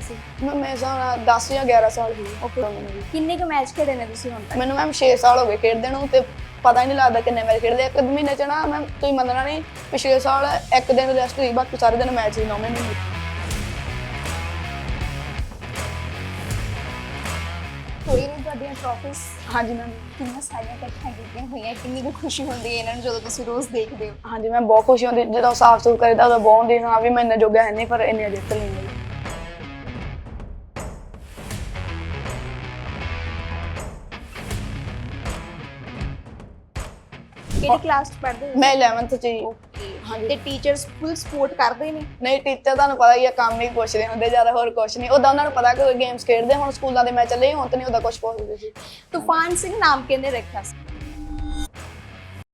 ਸਾਲ ਸੀ। ਮੈਂ ਮੇਰੇ ਹਿਸਾਬ ਨਾਲ 10 ਜਾਂ 11 ਸਾਲ ਸੀ. ਮੈਨੂੰ ਵੀ। ਕਿੰਨੇ ਕੁ ਮੈਚ ਖੇਡੇ ਨੇ ਤੁਸੀਂ ਹੁਣ ਤੱਕ? ਮੈਨੂੰ ਮੈਮ 6 ਸਾਲ ਹੋ ਗਏ ਖੇਡਦੇ ਨੂੰ ਤੇ ਪਤਾ ਹੀ ਨਹੀਂ ਲੱਗਦਾ ਕਿੰਨੇ ਮੈਚ ਖੇਡਦੇ ਇੱਕ ਮਹੀਨੇ ਚ ਨਾ ਮੈਂ ਤੁਸੀਂ ਮੰਨਣਾ ਨਹੀਂ ਪਿਛਲੇ ਸਾਲ ਇੱਕ ਦਿਨ ਰੈਸਟ ਹੋਈ ਬਾਕੀ ਸਾਰੇ ਦਿਨ ਮੈਚ ਸੀ ਨੌਵੇਂ ਮਹੀਨੇ। ਕੋਈ ਨਹੀਂ ਤੁਹਾਡੀਆਂ ਟਰੋਫੀਜ਼ ਹਾਂਜੀ ਮੈਮ। ਕਿੰਨੀਆਂ ਸਾਰੀਆਂ ਇਕੱਠੀਆਂ ਕੀਤੀਆਂ ਹੋਈਆਂ ਕਿੰਨੀ ਕੁ ਖੁਸ਼ੀ ਹੁੰਦੀ ਹੈ ਇਹਨਾਂ ਨੂੰ ਜਦੋਂ ਤੁਸੀਂ ਰੋਜ਼ ਦੇਖਦੇ ਹੋ? ਹਾਂਜੀ ਮੈਂ ਬਹੁਤ ਖੁਸ਼ੀ ਹੁੰਦੀ ਜਦੋਂ ਸਾਫ਼ ਸੁਥਰਾ ਕਰੀਦਾ ਉਦੋਂ ਬਹੁਤ ਹੁੰਦੀ ਹਾਂ ਵੀ ਮੈਂ ਇੰਨਾ ਜੋਗਾ ਹੈ ਨਹੀਂ ਪਰ ਇੰਨੀਆਂ ਜਿੱਤ ਲਈਆਂ ਕਿਹੜੀ ਕਲਾਸ ਚ ਪੜ੍ਹਦੇ ਹੋ? ਮੈਂ 11th ਚ ਹੀ। ਓਕੇ ਹਾਂਜੀ। ਤੇ ਟੀਚਰਸ ਫੁੱਲ ਸਪੋਰਟ ਕਰਦੇ ਨੇ? ਨਹੀਂ ਟੀਚਰ ਤੁਹਾਨੂੰ ਪਤਾ ਹੀ ਆ ਕੰਮ ਹੀ ਪੁੱਛਦੇ ਹੁੰਦੇ ਜ਼ਿਆਦਾ ਹੋਰ ਕੁਝ ਨਹੀਂ। ਉਦਾਂ ਉਹਨਾਂ ਨੂੰ ਪਤਾ ਕਿ ਗੇਮਸ ਖੇਡਦੇ ਹੁਣ ਸਕੂਲਾਂ ਦੇ ਮੈਚ ਚੱਲੇ ਹੁਣ ਤਾਂ ਨਹੀਂ ਉਹਦਾ ਕੁਝ ਪੁੱਛਦੇ ਸੀ। ਤੂਫਾਨ ਸਿੰਘ ਨਾਮ ਕਿਹਨੇ ਰੱਖਿਆ ਸੀ।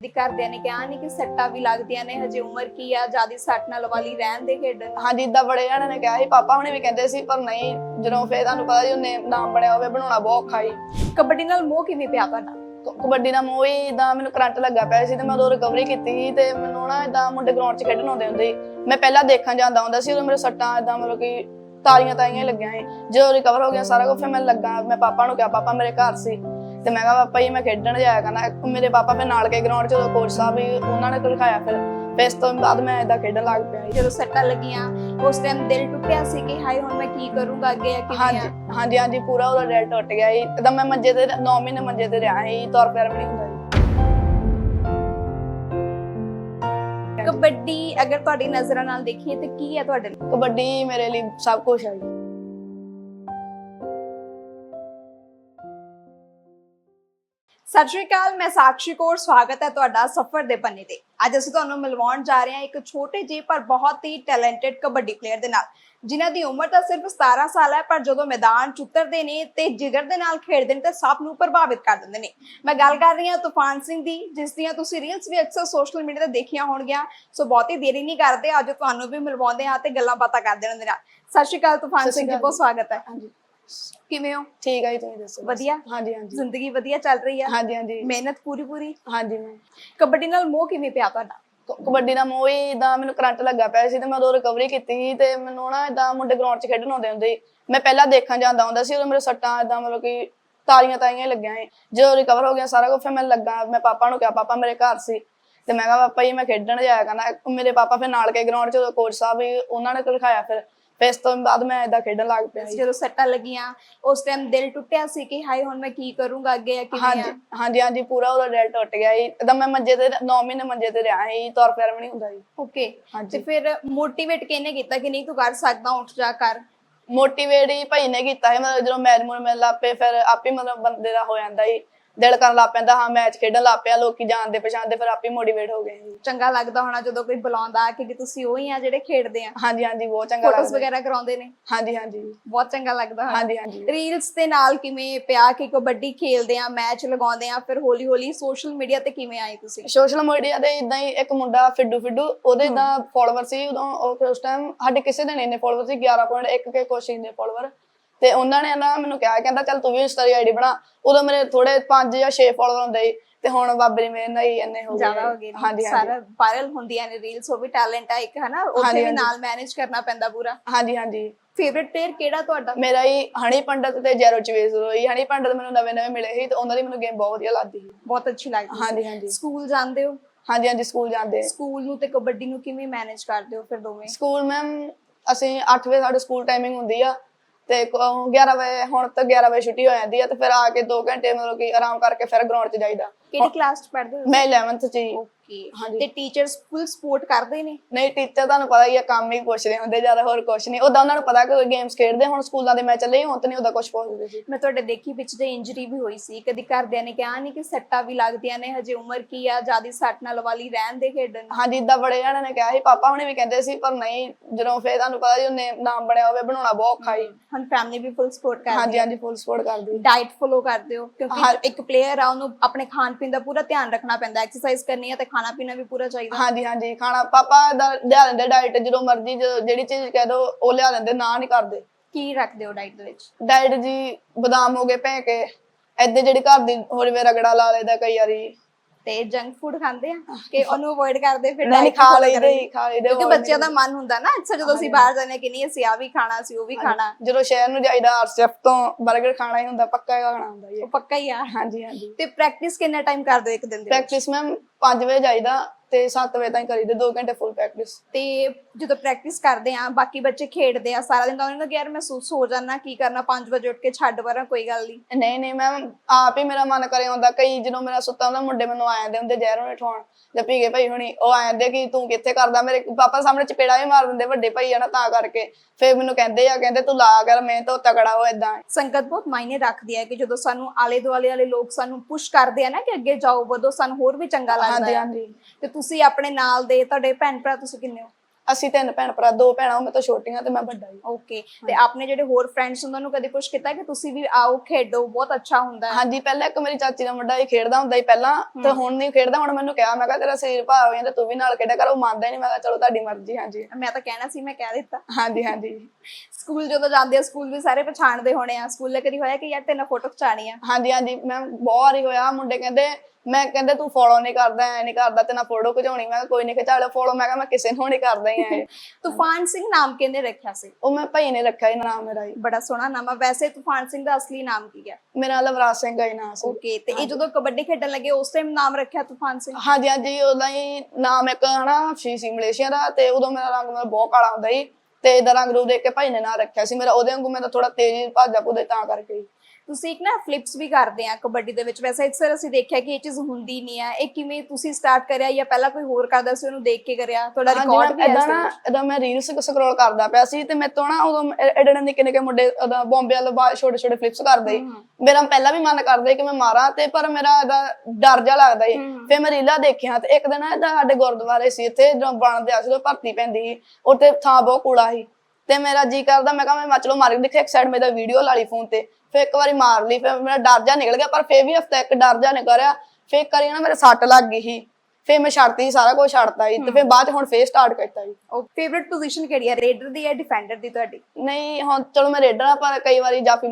ਦੀ ਘਰਦਿਆਂ ਨੇ ਕਿਹਾ ਨਹੀਂ ਕਿ ਸੱਟਾਂ ਵੀ ਲੱਗਦੀਆਂ ਨੇ ਹਜੇ ਉਮਰ ਕੀ ਆ ਜਿਆਦੀ ਸੱਟ ਨਾਲ ਵਾਲੀ ਰਹਿਣ ਦੇ ਖੇਡਣ ਹਾਂਜੀ ਇਦਾਂ ਬੜੇ ਜਣਿਆਂ ਨੇ ਕਿਹਾ ਸੀ ਪਾਪਾ ਹੁਣੇ ਵੀ ਕਹਿੰਦੇ ਸੀ ਪਰ ਨਹੀਂ ਜਦੋਂ ਫੇਰ ਤੁਹਾਨੂੰ ਪਤਾ ਜੀ ਉਹਨੇ ਨਾਮ ਬਣਿਆ ਹੋਵੇ ਬਣਾਉਣਾ ਬਹੁਤ ਔਖਾ ਸੀ। ਕਬੱਡੀ ਨਾਲ ਮੋਹ ਕਿਵੇਂ ਪਿਆ ਤੁਹਾਡਾ? ਕ- ਕਬੱਡੀ ਦਾ ਮੋਹ ਹੀ ਇਦਾਂ ਮੈਨੂੰ ਕਰੰਟ ਲੱਗਾ ਪਿਆ ਸੀ ਤੇ ਮੈਂ ਉਦੋਂ ਰਿਕਵਰੀ ਕੀਤੀ ਸੀ ਤੇ ਮੈਨੂੰ ਨਾ ਇਦਾਂ ਮੁੰਡੇ ਗਰਾਊਂਡ 'ਚ ਖੇਡਣ ਆਉਂਦੇ ਹੁੰਦੇ ਸੀ। ਮੈਂ ਪਹਿਲਾਂ ਦੇਖਣ ਜਾਂਦਾ ਹੁੰਦਾ ਸੀ, ਉਦੋਂ ਮੇਰੇ ਸੱਟਾਂ ਇਦਾਂ ਮਤਲਬ ਕਿ ਤਾਰੀਆਂ ਤਾਰੀਆਂ ਹੀ ਲੱਗੀਆਂ ਸੀ। ਜਦੋਂ ਰਿਕਵਰ ਹੋ ਗਿਆ ਸਾਰਾ ਕੁਝ ਫਿਰ ਮੈਂ ਲੱਗਾ, ਮੈਂ ਪਾਪਾ ਨੂੰ ਕਿਹਾ, ਪਾਪਾ, ਮੇਰੇ ਘਰ ਸੀ। ਤੇ ਮੈਂ ਕਿਹਾ, ਪਾਪਾ ਜੀ, ਮੈਂ ਖੇਡਣ ਜਾਇਆ ਕਰਨਾ। ਮੇਰੇ ਪਾਪਾ ਫਿਰ ਨਾਲ ਕੇ ਗਰਾਊਂਡ 'ਚ, ਉਦੋਂ ਕੋਚ ਸਾਹਿਬ ਵੀ ਉਹਨਾਂ ਨੇ ਦਿਖਾਇਆ ਫਿਰ। ਫਿਰ ਇਸ ਤੋਂ ਬਾਅਦ ਮੈਂ ਇਦਾਂ ਖੇਡਣ ਲੱਗ ਪਿਆ। ਜਦੋਂ ਸੱਟਾਂ ਲੱਗੀਆਂ ਉਸ ਟਾਈਮ ਦਿਲ ਟੁੱਟਿਆ ਸੀ ਕਿ ਹਾਏ ਹੁਣ ਮੈਂ ਕੀ ਕਰੂੰਗਾ ਅੱਗੇ ਜਾਂ ਕਿਵੇਂ ਹਾਂਜੀ ਆ? ਹਾਂਜੀ ਹਾਂਜੀ ਪੂਰਾ ਉਹਦਾ ਦਿਲ ਟੁੱਟ ਗਿਆ ਸੀ ਇਦਾਂ ਮੈਂ ਮੰਜੇ ਤੇ 9 ਮਹੀਨੇ ਮੰਜੇ ਤੇ ਰਿਹਾ ਸੀ ਤੁਰ ਫਿਰ ਵੀ ਨਹੀਂ ਹੁੰਦਾ ਸੀ ਕਬੱਡੀ ਅਗਰ ਤੁਹਾਡੀ ਨਜ਼ਰਾਂ ਨਾਲ ਦੇਖੀਏ ਤੇ ਕੀ ਹੈ ਤੁਹਾਡੇ ਲਈ? ਕਬੱਡੀ ਮੇਰੇ ਲਈ ਸਭ ਕੁਝ ਹੈ ਜੀ। ਸਤਿ ਸ਼੍ਰੀ ਅਕਾਲ ਮੈਂ ਸਾਕਸ਼ੀ ਕੌਰ ਸਵਾਗਤ ਹੈ ਤੁਹਾਡਾ ਸਫਰ ਦੇ ਪੰਨੇ ਤੇ। ਅੱਜ ਅਸੀਂ ਤੁਹਾਨੂੰ ਮਿਲਵਾਉਣ ਜਾ ਰਹੇ ਹਾਂ ਇੱਕ ਛੋਟੇ ਜਿਹੇ ਪਰ ਬਹੁਤ ਹੀ ਟੈਲੈਂਟਡ ਕਬੱਡੀ ਪਲੇਅਰ ਦੇ ਨਾਲ ਜਿਨ੍ਹਾਂ ਦੀ ਉਮਰ ਤਾਂ ਸਿਰਫ 17 ਸਾਲ ਹੈ ਪਰ ਜਦੋਂ ਮੈਦਾਨ ਚ ਉਤਰਦੇ ਨੇ ਤੇ ਜਿਗਰ ਦੇ ਨਾਲ ਖੇਡਦੇ ਨੇ ਤਾਂ ਸਭ ਨੂੰ ਪ੍ਰਭਾਵਿਤ ਕਰ ਦਿੰਦੇ ਨੇ। ਮੈਂ ਗੱਲ ਕਰ ਰਹੀ ਹਾਂ ਤੂਫਾਨ ਸਿੰਘ ਦੀ ਜਿਸ ਦੀਆਂ ਤੁਸੀਂ ਰੀਲਸ ਵੀ ਅਕਸਰ ਸੋਸ਼ਲ ਮੀਡੀਆ ਤੇ ਦੇਖੀਆਂ ਹੋਣਗੀਆਂ ਸੋ ਬਹੁਤੀ ਦੇਰੀ ਨਹੀਂ ਕਰਦੇ ਅੱਜ ਤੁਹਾਨੂੰ ਵੀ ਮਿਲਵਾਉਂਦੇ ਹਾਂ ਤੇ ਗੱਲਾਂ ਬਾਤਾਂ ਕਰਦੇ ਹਾਂ ਉਹਦੇ ਨਾਲ ਸਤਿ ਸ਼੍ਰੀ ਅਕਾਲ ਤੂਫਾਨ ਸਿੰਘ ਜੀ। ਬਹੁਤ ਸਵਾਗਤ ਹੈ। ਹਾਂਜੀ। ਕਿਵੇਂ ਹੋ? ਠੀਕ ਹੈ ਜੀ ਤੁਸੀਂ ਦੱਸੋ ਵਧੀਆ? ਹਾਂਜੀ ਹਾਂਜੀ। ਜ਼ਿੰਦਗੀ ਵਧੀਆ ਚੱਲ ਰਹੀ ਹੈ ਹਾਂਜੀ ਹਾਂਜੀ। ਮਿਹਨਤ ਪੂਰੀ ਪੂਰੀ? ਹਾਂਜੀ ਮੈਂ। ਕਬੱਡੀ ਨਾਲ ਮੋਹ ਕਿਵੇਂ ਪਿਆ ਤੁਹਾਡਾ? ਕ- ਕਬੱਡੀ ਦਾ ਮੋਹ ਹੀ ਇਦਾਂ ਮੈਨੂੰ ਕਰੰਟ ਲੱਗਾ ਪਿਆ ਸੀ ਤੇ ਮੈਂ ਉਦੋਂ ਰਿਕਵਰੀ ਕੀਤੀ ਸੀ ਤੇ ਮੈਨੂੰ ਨਾ ਇਦਾਂ ਮੁੰਡੇ ਗਰਾਊਂਡ 'ਚ ਖੇਡਣ ਆਉਂਦੇ ਹੁੰਦੇ ਸੀ। ਮੈਂ ਪਹਿਲਾਂ ਦੇਖਣ ਜਾਂਦਾ ਹੁੰਦਾ ਸੀ ਉਦੋਂ ਮੇਰੇ ਸੱਟਾਂ ਇਦਾਂ ਮਤਲਬ ਕਿ ਤਾਰੀਆਂ ਤਾਰੀਆਂ ਹੀ ਲੱਗੀਆਂ ਸੀ। ਜਦੋਂ ਰਿਕਵਰ ਹੋ ਗਿਆ ਸਾਰਾ ਕੁਝ ਫਿਰ ਮੈਂ ਲੱਗਾ ਮੈਂ ਪਾਪਾ ਨੂੰ ਕਿਹਾ ਪਾਪਾ ਮੇਰੇ ਘਰ ਸੀ। ਤੇ ਮੈਂ ਕਿਹਾ ਪਾਪਾ ਜੀ ਮੈਂ ਖੇਡਣ ਜਾਇਆ ਕਰਨਾ। ਮੇਰੇ ਪਾਪਾ ਫਿਰ ਨਾਲ ਕੇ ਗਰਾਊਂਡ 'ਚ ਕੋਚ ਸਾਹਿਬ ਵੀ ਉਹਨਾਂ ਨੇ ਦਿਖਾਇਆ ਫਿਰ। ਫਿਰ ਇਸ ਤੋਂ ਬਾਅਦ ਮੈਂ ਇਦਾਂ ਖੇਡਣ ਲੱਗ ਪਿਆ ਸੀ ਜਦੋਂ ਸੱਟਾਂ ਲੱਗੀਆਂ ਉਸ ਟਾਈਮ ਦਿਲ ਟੁੱਟਿਆ ਸੀ ਕਿ ਹਾਏ ਹੁਣ ਮੈਂ ਕੀ ਕਰੂੰਗਾ ਅੱਗੇ ਜਾਂ ਕਿਵੇਂ ਹਾਂਜੀ ਆ? ਹਾਂਜੀ ਹਾਂਜੀ ਪੂਰਾ ਉਹਦਾ ਦਿਲ ਟੁੱਟ ਗਿਆ ਸੀ ਇਦਾਂ ਮੈਂ ਮੰਜੇ ਤੇ 9 ਮਹੀਨੇ ਮੰਜੇ ਤੇ ਰਿਹਾ ਸੀ ਤੁਰ ਫਿਰ ਵੀ ਨਹੀਂ ਹੁੰਦਾ ਸੀ ਓਕੇ ਤੇ ਹਾਂਜੀ। ਫਿਰ ਮੋਟੀਵੇਟ ਕਿਹਨੇ ਕੀਤਾ ਕਿ ਨਹੀਂ ਤੂੰ ਕਰ ਸਕਦਾ ਉੱਠ ਜਾ ਕਰ? ਮੋਟੀਵੇਟ ਹੀ ਭਾਈ ਨੇ ਕੀਤਾ ਸੀ ਮਤਲਬ ਜਦੋਂ ਮੈਚ ਮੂਚ ਮਿਲ ਫਿਰ ਆਪੇ ਮਤਲਬ ਬੰਦੇ ਦਾ ਹੋ ਜਾਂਦਾ ਸੀ ਦਿਲ ਕਰਨ ਲੱਗ ਪੈਂਦਾ ਹਾਂ ਮੈਚ ਖੇਡਣ ਲੱਗ ਪਿਆ ਲੋਕੀ ਜਾਣਦੇ ਪਛਾਣਦੇ ਫਿਰ ਆਪੇ ਮੋਟੀਵੇਟ ਹੋ ਗਏ। ਚੰਗਾ ਲੱਗਦਾ ਹੋਣਾ ਜਦੋਂ ਕੋਈ ਬੁਲਾਉਂਦਾ ਕਿ ਤੁਸੀਂ ਉਹੀ ਆ ਜਿਹੜੇ ਖੇਡਦੇ ਆ। ਹਾਂਜੀ ਹਾਂਜੀ ਬਹੁਤ ਚੰਗਾ ਫੋਟੋਸ ਲੱਗਦਾ। ਵਗੈਰਾ ਕਰਾਉਂਦੇ ਨੇ। ਹਾਂਜੀ ਹਾਂਜੀ। ਬਹੁਤ ਚੰਗਾ ਲੱਗਦਾ ਹਾਂਜੀ ਹਾਂਜੀ। ਰੀਲਸ ਦੇ ਨਾਲ ਕਿਵੇਂ ਪਿਆ ਕਿ ਕਬੱਡੀ ਖੇਲਦੇ ਆ ਮੈਚ ਲਗਾਉਂਦੇ ਆ ਫਿਰ ਹੌਲੀ ਹੌਲੀ ਸੋਸ਼ਲ ਮੀਡੀਆ ਤੇ ਕਿਵੇਂ ਆਏ ਤੁਸੀਂ? ਸੋਸ਼ਲ ਮੀਡੀਆ ਤੇ ਇਦਾਂ ਹੀ ਇੱਕ ਮੁੰਡਾ ਫਿੱਡੂ ਫਿੱਡੂ ਉਹਦੇ ਇਦਾਂ ਫਾਲੋਅਰ ਸੀ ਉਦੋਂ ਉਸ ਟਾਈਮ ਸਾਡੇ ਕਿਸੇ ਦੇ ਨਹੀਂ ਨੇ ਫਾਲੋਅਰ ਸੀ 11.1 ਕੇ ਕੁਛ ਹੀ ਨੇ ਫਾਲੋਅਰ ਤੇ ਉਹਨਾਂ ਨੇ ਨਾ ਮੈਨੂੰ ਕਿਹਾ ਕਹਿੰਦਾ ਚੱਲ ਤੂੰ ਵੀ ਇੰਸਟਾ ਦੀ ਆਈਡੀ ਬਣਾ। ਉਦੋਂ ਮੇਰੇ ਥੋੜੇ 5 ਜਾਂ 6 ਫਾਲੋਅਰ ਹੁੰਦੇ ਸੀ ਤੇ ਹੁਣ ਬਾਬੇ ਦੀ ਮਿਹਰ ਨਾਲ ਹੀ ਇੰਨੇ ਹੋ ਗਏ ਜ਼ਿਆਦਾ ਹੋ ਗਏ ਨੇ। ਹਾਂਜੀ ਸਾਰਾ ਵਾਇਰਲ ਹੁੰਦੀਆਂ ਨੇ ਰੀਲਸ ਉਹ ਵੀ ਟੈਲੈਂਟ ਆ ਇੱਕ ਹਨਾ? ਉੱਥੇ ਵੀ। ਨਾਲ ਮੈਨੇਜ ਕਰਨਾ ਪੈਂਦਾ ਪੂਰਾ। ਹਾਂਜੀ ਹਾਂਜੀ। ਫੇਵਰਿਟ ਪਲੇਅਰ ਕਿਹੜਾ ਤੁਹਾਡਾ? ਮੇਰਾ ਹੀ ਹਣੀ ਪੰਡਤ ਤੇ ਜੈਰੋ ਚਵੇਜ਼ ਹੋਈ ਹਣੀ ਪੰਡਤ ਮੈਨੂੰ ਨਵੇਂ ਨਵੇਂ ਮਿਲੇ ਸੀ ਤੇ ਉਹਨਾਂ ਦੀ ਮੈਨੂੰ ਗੇਮ ਬਹੁਤ ਵਧੀਆ ਲੱਗਦੀ ਸੀ। ਬਹੁਤ ਅੱਛੀ ਲੱਗਦੀ ਹਾਂਜੀ ਹਾਂਜੀ। ਸਕੂਲ ਜਾਂਦੇ ਹੋ? ਹਾਂਜੀ ਹਾਂਜੀ ਸਕੂਲ ਜਾਂਦੇ। ਸਕੂਲ ਨੂੰ ਤੇ ਕਬੱਡੀ ਨੂੰ ਕਿਵੇਂ ਮੈਨੇਜ ਕਰਦੇ ਹੋ ਫਿਰ ਦੋਵੇਂ? ਸਕੂਲ ਮੈਮ ਅਸੀਂ 8 ਵਜੇ ਸਾਡੇ ਸਕੂਲ ਟਾਈਮਿੰਗ ਹੁੰਦੀ ਆ। ਤੇ ਕ- 11 ਵਜੇ ਹੁਣ ਤਾਂ 11 ਵਜੇ ਛੁੱਟੀ ਹੋ ਜਾਂਦੀ ਆ ਤੇ ਫਿਰ ਆ ਕੇ 2 ਘੰਟੇ ਮਤਲਬ ਕਿ ਆਰਾਮ ਕਰਕੇ ਫਿਰ ਗਰਾਊਂਡ 'ਚ ਜਾਈਦਾ। ਕਿਹੜੀ ਕਲਾਸ ਚ ਪੜ੍ਹਦੇ ਹੋ? ਮੈਂ 11th 'ਚ ਹੀ। ਓਕੇ ਹਾਂਜੀ। ਤੇ ਟੀਚਰਸ ਫੁੱਲ ਸਪੋਰਟ ਕਰਦੇ ਨੇ? ਨਹੀਂ ਟੀਚਰ ਤੁਹਾਨੂੰ ਪਤਾ ਹੀ ਆ ਕੰਮ ਹੀ ਪੁੱਛਦੇ ਹੁੰਦੇ ਜ਼ਿਆਦਾ ਹੋਰ ਕੁਝ ਨਹੀਂ। ਉਦਾਂ ਉਹਨਾਂ ਨੂੰ ਪਤਾ ਕਿ ਗੇਮਸ ਖੇਡਦੇ ਹੁਣ ਸਕੂਲਾਂ ਦੇ ਮੈਚ ਚੱਲੇ ਹੁਣ ਤਾਂ ਨਹੀਂ ਉਹਦਾ ਕੁਝ ਪੁੱਛਦੇ ਸੀ। ਮੈਂ ਤੁਹਾਡੇ ਦੇਖੀ ਵਿੱਚ ਤੇ ਇੰਜਰੀ ਵੀ ਹੋਈ ਸੀ। ਕਦੀ ਘਰਦਿਆਂ ਨੇ ਕਿਹਾ ਨਹੀਂ ਕਿ ਸੱਟਾਂ ਵੀ ਲੱਗਦੀਆਂ ਨੇ? ਹਜੇ ਉਮਰ ਕੀ ਆ? ਜਿਆਦੀ ਸੱਟ ਨਾਲ ਵਾਲੀ ਰਹਿਣ ਦੇ ਖੇਡਣ ਨੂੰ। ਹਾਂਜੀ ਇਦਾਂ ਬੜੇ ਜਣਿਆਂ ਨੇ ਕਿਹਾ ਸੀ। ਪਾਪਾ ਹੁਣੇ ਵੀ ਕਹਿੰਦੇ ਸੀ ਪਰ ਨਹੀਂ ਜਦੋਂ ਫੇਰ ਤੁਹਾਨੂੰ ਪਤਾ ਜੀ ਉਹਨੇ ਨਾਮ ਬਣਿਆ ਹੋਵੇ ਬਣਾਉਣਾ ਬਹੁਤ ਔਖਾ ਹੀ ਹੁਣ ਫੈਮਿਲੀ ਵੀ ਫੁੱਲ ਸਪੋਰਟ ਹਾਂਜੀ ਕਰਦੀ ਹੈ ਹਾਂਜੀ ਫੁੱਲ ਸਪੋਰਟ ਕਰਦੀ ਡਾਈਟ ਫੋਲੋ ਕਰਦੇ ਹੋ ਕਿਉਂਕਿ ਹਾਂ। ਇੱਕ ਪਲੇਅਰ ਆ ਉਹਨੂੰ ਆਪਣੇ ਖਾਣ ਪੀਣ ਦਾ ਪੂਰਾ ਧਿਆਨ ਰੱਖਣਾ ਪੈਂਦਾ ਐਕਸਰਸਾਈਜ਼ ਕਰਨੀ ਹੈ ਤੇ ਖਾਣਾ ਪੀਣਾ ਵੀ ਪੂਰਾ ਚਾਹੀਦਾ। ਹਾਂਜੀ ਹਾਂਜੀ ਖਾਣਾ ਪਾਪਾ ਦਾ ਲਿਆ ਦਿੰਦੇ ਡਾਈਟ ਜਦੋਂ ਮਰਜ਼ੀ ਜਦੋਂ ਜਿਹੜੀ ਚੀਜ਼ ਕਹਿ ਦੋ ਉਹ ਲਿਆ ਦਿੰਦੇ ਨਾ ਨਹੀਂ ਕਰਦੇ। ਕੀ ਰੱਖਦੇ ਹੋ ਡਾਈਟ ਦੇ ਵਿੱਚ? ਡਾਈਟ ਜੀ ਬਦਾਮ ਹੋ ਗਏ ਭੈ ਕੇ ਏਦਾਂ ਜਿਹੜੀ ਘਰ ਦੀ ਹੋਰ ਵੇ ਰਗੜਾ ਲਾ ਲੈਦਾ ਕਈ ਵਾਰੀ। ਤੇ ਜੰਕ ਫੂਡ ਖਾਂਦੇ ਆ ਕਿ ਉਹਨੂੰ ਅਵੋਇਡ ਕਰਦੇ ਫਿਰ ਨਹੀਂ ਖਾ ਲਈਦੇ ਕਰਦੇ? ਹੀ ਖਾ ਲਈਦੇ ਕਿਉਂਕਿ ਬੱਚਿਆਂ ਦਾ ਮਨ ਹੁੰਦਾ ਨਾ ਅੱਛਾ ਜਦੋਂ ਅਸੀਂ ਬਾਹਰ ਜਾਂਦੇ ਕਿ ਨਹੀਂ ਅਸੀਂ ਆ ਵੀ ਖਾਣਾ ਸੀ ਉਹ ਵੀ ਖਾਣਾ। ਜਦੋਂ ਸ਼ਹਿਰ ਨੂੰ ਜਾਈਦਾ ਆਰਸੈਫ ਤੋਂ 버ਗਰ ਖਾਣਾ ਹੀ ਹੁੰਦਾ ਪੱਕਾ ਹੀ ਖਾਣਾ ਹੁੰਦਾ ਜੀ ਉਹ ਪੱਕਾ ਹੀ ਆ। ਹਾਂਜੀ ਹਾਂਜੀ। ਤੇ ਪ੍ਰੈਕਟਿਸ ਕਿੰਨਾ ਟਾਈਮ ਕਰਦੇ ਇੱਕ ਦਿਨ ਦੇ? ਪ੍ਰੈਕਟਿਸ ਮੈਮ 5 ਵਜੇ ਜਾਈਦਾ ਤੇ 7 ਵਜੇ ਤਾਈਂ ਕਰੀਦੇ 2 ਘੰਟੇ ਫੁੱਲ ਪ੍ਰੈਕਟਿਸ ਤੇ ਜਦੋਂ ਪ੍ਰੈਕਟਿਸ ਕਰਦੇ ਆ ਬਾਕੀ ਬੱਚੇ ਖੇਡਦੇ ਆ ਸਾਰਾ ਦਿਨ ਤਾਂ ਉਹਨਾਂ ਨੂੰ ਕਿ ਯਾਰ ਮੈਂ ਸੋ ਸੋ ਜਾਣਾ ਕੀ ਕਰਨਾ 5 ਵਜੇ ਉੱਠ ਕੇ ਛੱਡ ਵਰਾਂ ਕੋਈ ਗੱਲ ਨਹੀਂ ਨਹੀਂ ਨਹੀਂ ਮੈਮ ਆਪ ਹੀ ਮੇਰਾ ਮਨ ਕਰੇ ਹੁੰਦਾ ਕਈ ਜਦੋਂ ਮੇਰਾ ਸੁੱਤਾ ਹੁੰਦਾ ਮੁੰਡੇ ਮੈਨੂੰ ਆ ਜਾਂਦੇ ਹੁੰਦੇ ਜ਼ਹਿਰ ਹੋਣੇ ਠਾਉਣ ਜਾਂ ਪੀਗੇ ਭਾਈ ਹੁਣੀ ਉਹ ਆ ਜਾਂਦੇ ਕਿ ਤੂੰ ਕਿੱਥੇ ਕਰਦਾ ਮੇਰੇ ਪਾਪਾ ਸਾਹਮਣੇ ਚਪੇੜਾ ਵੀ ਮਾਰ ਦਿੰਦੇ ਵੱਡੇ ਭਾਈ ਆ ਨਾ ਤਾਂ ਕਰਕੇ। ਫਿਰ ਮੈਨੂੰ ਕਹਿੰਦੇ ਆ ਕਹਿੰਦੇ ਤੂੰ ਲਾ ਕਰ ਮੈਂ ਤਾਂ ਤਕੜਾ ਹੋ ਏਦਾਂ। ਸੰਗਤ ਬਹੁਤ ਮਾਇਨੇ ਰੱਖਦੀ ਹੈ ਕਿ ਜਦੋਂ ਸਾਨੂੰ ਆਲੇ ਦੁਆਲੇ ਵਾਲੇ ਲੋਕ ਸਾਨੂੰ ਪੁਸ਼ ਕਰਦੇ ਆ ਨਾ ਕਿ ਅੱਗੇ ਜਾਓ ਵਧੋ ਸਾਨੂੰ ਹੋਰ ਵੀ ਚੰਗਾ ਲੱਗਦਾ ਹਾਂਜੀ ਹੈ ਹਾਂਜੀ। ਤੇ ਤੁਸੀਂ ਆਪਣੇ ਨਾਲ ਦੇ ਤੁਹਾਡੇ ਭੈਣ ਭਰਾ ਤੁਸੀਂ ਕਿੰਨੇ ਹੋ? ਅਸੀਂ ਤਿੰਨ ਭੈਣ ਭਰਾ ਦੋ ਭੈਣਾਂ ਮੈਂ ਤਾਂ ਛੋਟੀਆਂ ਤੇ ਮੈਂ ਵੱਡਾ ਜੀ ਓਕੇ ਤੇ ਆਪਣੇ ਜਿਹੜੇ ਹੋਰ ਫਰੈਂਡਸ ਉਹਨਾਂ ਨੂੰ ਕਦੇ ਪੁਸ਼ ਕੀਤਾ ਕਿ ਤੁਸੀਂ ਵੀ ਆਓ ਖੇਡੋ ਬਹੁਤ ਅੱਛਾ ਹੁੰਦਾ ਹੈ? ਹਾਂਜੀ ਪਹਿਲਾਂ ਇੱਕ ਮੇਰੀ ਚਾਚੀ ਦਾ ਮੁੰਡਾ ਹੀ ਖੇਡਦਾ ਹੁੰਦਾ ਸੀ ਪਹਿਲਾਂ ਤੇ ਹੁਣ ਨਹੀਂ ਖੇਡਦਾ ਹੁਣ ਮੈਨੂੰ ਕਿਹਾ ਮੈਂ ਕਿਹਾ ਤੇਰਾ ਸਰੀਰ ਭਾਰ ਹੋ ਜਾਂਦਾ ਤੂੰ ਵੀ ਨਾਲ ਖੇਡਿਆ ਕਰ। ਉਹ ਮੰਨਦਾ ਹੀ ਨਹੀਂ ਮੈਂ ਕਿਹਾ ਚਲੋ ਤੁਹਾਡੀ ਮਰਜ਼ੀ ਹਾਂਜੀ। ਮੈਂ ਤਾਂ ਕਹਿਣਾ ਸੀ ਮੈਂ ਕਹਿ ਦਿੱਤਾ। ਹਾਂਜੀ ਹਾਂਜੀ। ਸਕੂਲ ਜਦੋਂ ਜਾਂਦੇ ਆ ਸਕੂਲ ਵੀ ਸਾਰੇ ਪਛਾਣਦੇ ਹੋਣੇ ਆ। ਸਕੂਲੇ ਕਦੀ ਹੋਇਆ ਕਿ ਯਾਰ ਤੇਰੇ ਨਾਲ ਫੋਟੋ ਖਿਚਾਣੀ ਆ? ਹਾਂਜੀ ਹਾਂਜੀ ਮੈਂ ਬਹੁਤ ਵਾਰੀ ਹੋਇਆ ਮੁੰਡੇ ਕਹਿੰਦੇ ਮੈਂ ਕਹਿੰਦੇ ਤੂੰ ਫੋਲੋ ਨਹੀਂ ਕਰਦਾ ਐ ਨਹੀਂ ਕਰਦਾ ਤੇ ਨਾ ਫੋਟੋ ਖਿਚਾਉਣੀ ਮੈਂ ਕਿਹਾ ਕੋਈ ਨਹੀਂ ਖਿਚਾ ਫੋਲੋ ਮੈਂ ਕਿਹਾ ਮੈਂ ਕਿਸੇ ਨੂੰ ਨਹੀਂ ਕਰਦਾ ਹੀ ਐ। ਤੂਫਾਨ ਸਿੰਘ ਨਾਮ ਕਿਹਨੇ ਰੱਖਿਆ ਸੀ? ਉਹ ਮੈਂ ਭਾਈ ਨੇ ਰੱਖਿਆ ਹੀ ਨਾਮ ਮੇਰਾ ਹੀ। ਬੜਾ ਸੋਹਣਾ ਨਾਮ ਆ। ਵੈਸੇ ਤੂਫਾਨ ਸਿੰਘ ਦਾ ਅਸਲੀ ਨਾਮ ਕੀ ਹੈ ਮੇਰਾ ਲਵਰਾਜ ਸਿੰਘ ਹੈ ਨਾਮ ਸੀ। ਓਕੇ ਤੇ ਇਹ ਜਦੋਂ ਕਬੱਡੀ ਖੇਡਣ ਲੱਗੇ ਉਸ ਟਾਈਮ ਨਾਮ ਰੱਖਿਆ ਤੂਫਾਨ ਸਿੰਘ? ਹਾਂਜੀ ਹਾਂਜੀ ਉਹਦਾ ਹੀ ਨਾਮ ਇੱਕ ਹਨਾ ਸੀ ਸੀ ਮਲੇਸ਼ੀਆ ਦਾ ਤੇ ਉਦੋਂ ਮੇਰਾ ਰੰਗ ਮੇਰਾ ਬਹੁਤ ਕਾਲਾ ਹੁੰਦਾ ਸੀ ਤੇ ਇਹਦਾ ਰੰਗ ਰੂਪ ਦੇਖ ਕੇ ਭਾਈ ਨੇ ਨਾਂ ਰੱਖਿਆ ਸੀ। ਮੇਰਾ ਉਹਦੇ ਵਾਂਗੂ ਮੈਂ ਤਾਂ ਥੋੜਾ ਤੇਜ਼ ਭਾਜਾ ਭੁਜਦਾ ਤਾਂ ਕਰਕੇ। ਤੁਸੀਂ ਇੱਕ ਨਾ ਫਲਿਪਸ ਵੀ ਕਰਦੇ ਆ ਕਬੱਡੀ ਦੇ ਵਿੱਚ। ਵੈਸੇ ਅਕਸਰ ਅਸੀਂ ਦੇਖਿਆ ਕਿ ਇਹ ਚੀਜ਼ ਹੁੰਦੀ ਨਹੀਂ ਆ। ਇਹ ਕਿਵੇਂ ਤੁਸੀਂ ਸਟਾਰਟ ਕਰਿਆ ਜਾਂ ਪਹਿਲਾਂ ਕੋਈ ਹੋਰ ਕਰਦਾ ਸੀ ਉਹਨੂੰ ਦੇਖ ਕੇ ਕਰਿਆ? ਤੁਹਾਡਾ ਰਿਕਾਰਡ ਵੀ ਹੈ ਇਦਾਂ ਇਸ ਦੇ ਨਾ? ਇਦਾਂ ਮੈਂ ਰੀਲਸ ਸਕਰੋਲ ਕਰਦਾ ਪਿਆ ਸੀ ਤੇ ਤੋਂ ਨਾ ਉਦੋਂ ਐਡੇ ਐਡੇ ਨਿੱਕੇ ਨਿੱਕੇ ਮੁੰਡੇ ਉਦੋਂ ਬੰਬੇ ਵਾਲੇ ਛੋਟੇ ਛੋਟੇ ਫਲਿਪਸ ਕਰਦੇ। ਮੇਰਾ ਪਹਿਲਾਂ ਵੀ ਮਨ ਕਰਦਾ ਕਿ ਮੈਂ ਮਾਰਾਂ ਤੇ ਪਰ ਮੇਰਾ ਇਹਦਾ ਡਰ ਜਾ ਲੱਗਦਾ ਸੀ। ਫਿਰ ਮੈਂ ਰੀਲਾਂ ਦੇਖਿਆ ਤੇ ਇੱਕ ਦਿਨ ਇਹਦਾ ਸਾਡੇ ਗੁਰਦੁਆਰੇ ਸੀ ਇੱਥੇ ਜਦੋਂ ਬਣਦੇ ਆ ਸੀ ਉਦੋਂ ਭਰਤੀ ਪੈਂਦੀ ਸੀ। ਉੱਥੇ ਥਾਂ ਬਹੁਤ ਕੂੜਾ ਸੀ। ਤੇ ਮੇਰਾ ਜੀ ਕਰਦਾ ਮੈਂ ਕਿਹਾ ਮੈਂ ਚਲੋ ਮਾਰ ਕੇ ਦੇਖਿਆ ਇੱਕ ਸਾਈਡ ਮੇਰਾ ਵੀਡੀਓ ਲਾ ਲਈ ਫੋਨ ਤੇ। ਫਿਰ ਇੱਕ ਵਾਰੀ ਮਾਰ ਲਈ ਫਿਰ ਮੇਰਾ ਡਰ ਜਾ ਨਿਕਲ ਗਿਆ ਪਰ ਫਿਰ ਵੀ ਹਫਤਾ ਇੱਕ ਡਰ ਜਾ ਨਿਕਲਿਆ ਫਿਰ ਇੱਕ ਵਾਰੀ ਨਾ ਮੇਰੇ ਸੱਟ ਲੱਗ ਗਈ ਸੀ। ਫਿਰ ਮੈਂ ਛੱਡਤੀ ਸਾਰਾ ਕੁਝ ਛੱਡਤਾ ਸੀ ਤੇ ਫਿਰ ਬਾਅਦ ਚ ਹੁਣ ਫੇਰ ਸਟਾਰਟ ਕੀਤਾ ਜੀ ਉਹ ਫੇਵਰਿਟ ਪੋਜੀਸ਼ਨ ਕਿਹੜੀ ਹੈ ਰੇਡਰ ਦੀ ਜਾਂ ਡਿਫੈਂਡਰ ਦੀ ਤੁਹਾਡੀ? ਨਹੀਂ ਹੁਣ ਚਲੋ ਮੈਂ ਰੇਡਰ ਆ ਪਰ ਕਈ ਵਾਰੀ ਜਾਫੀ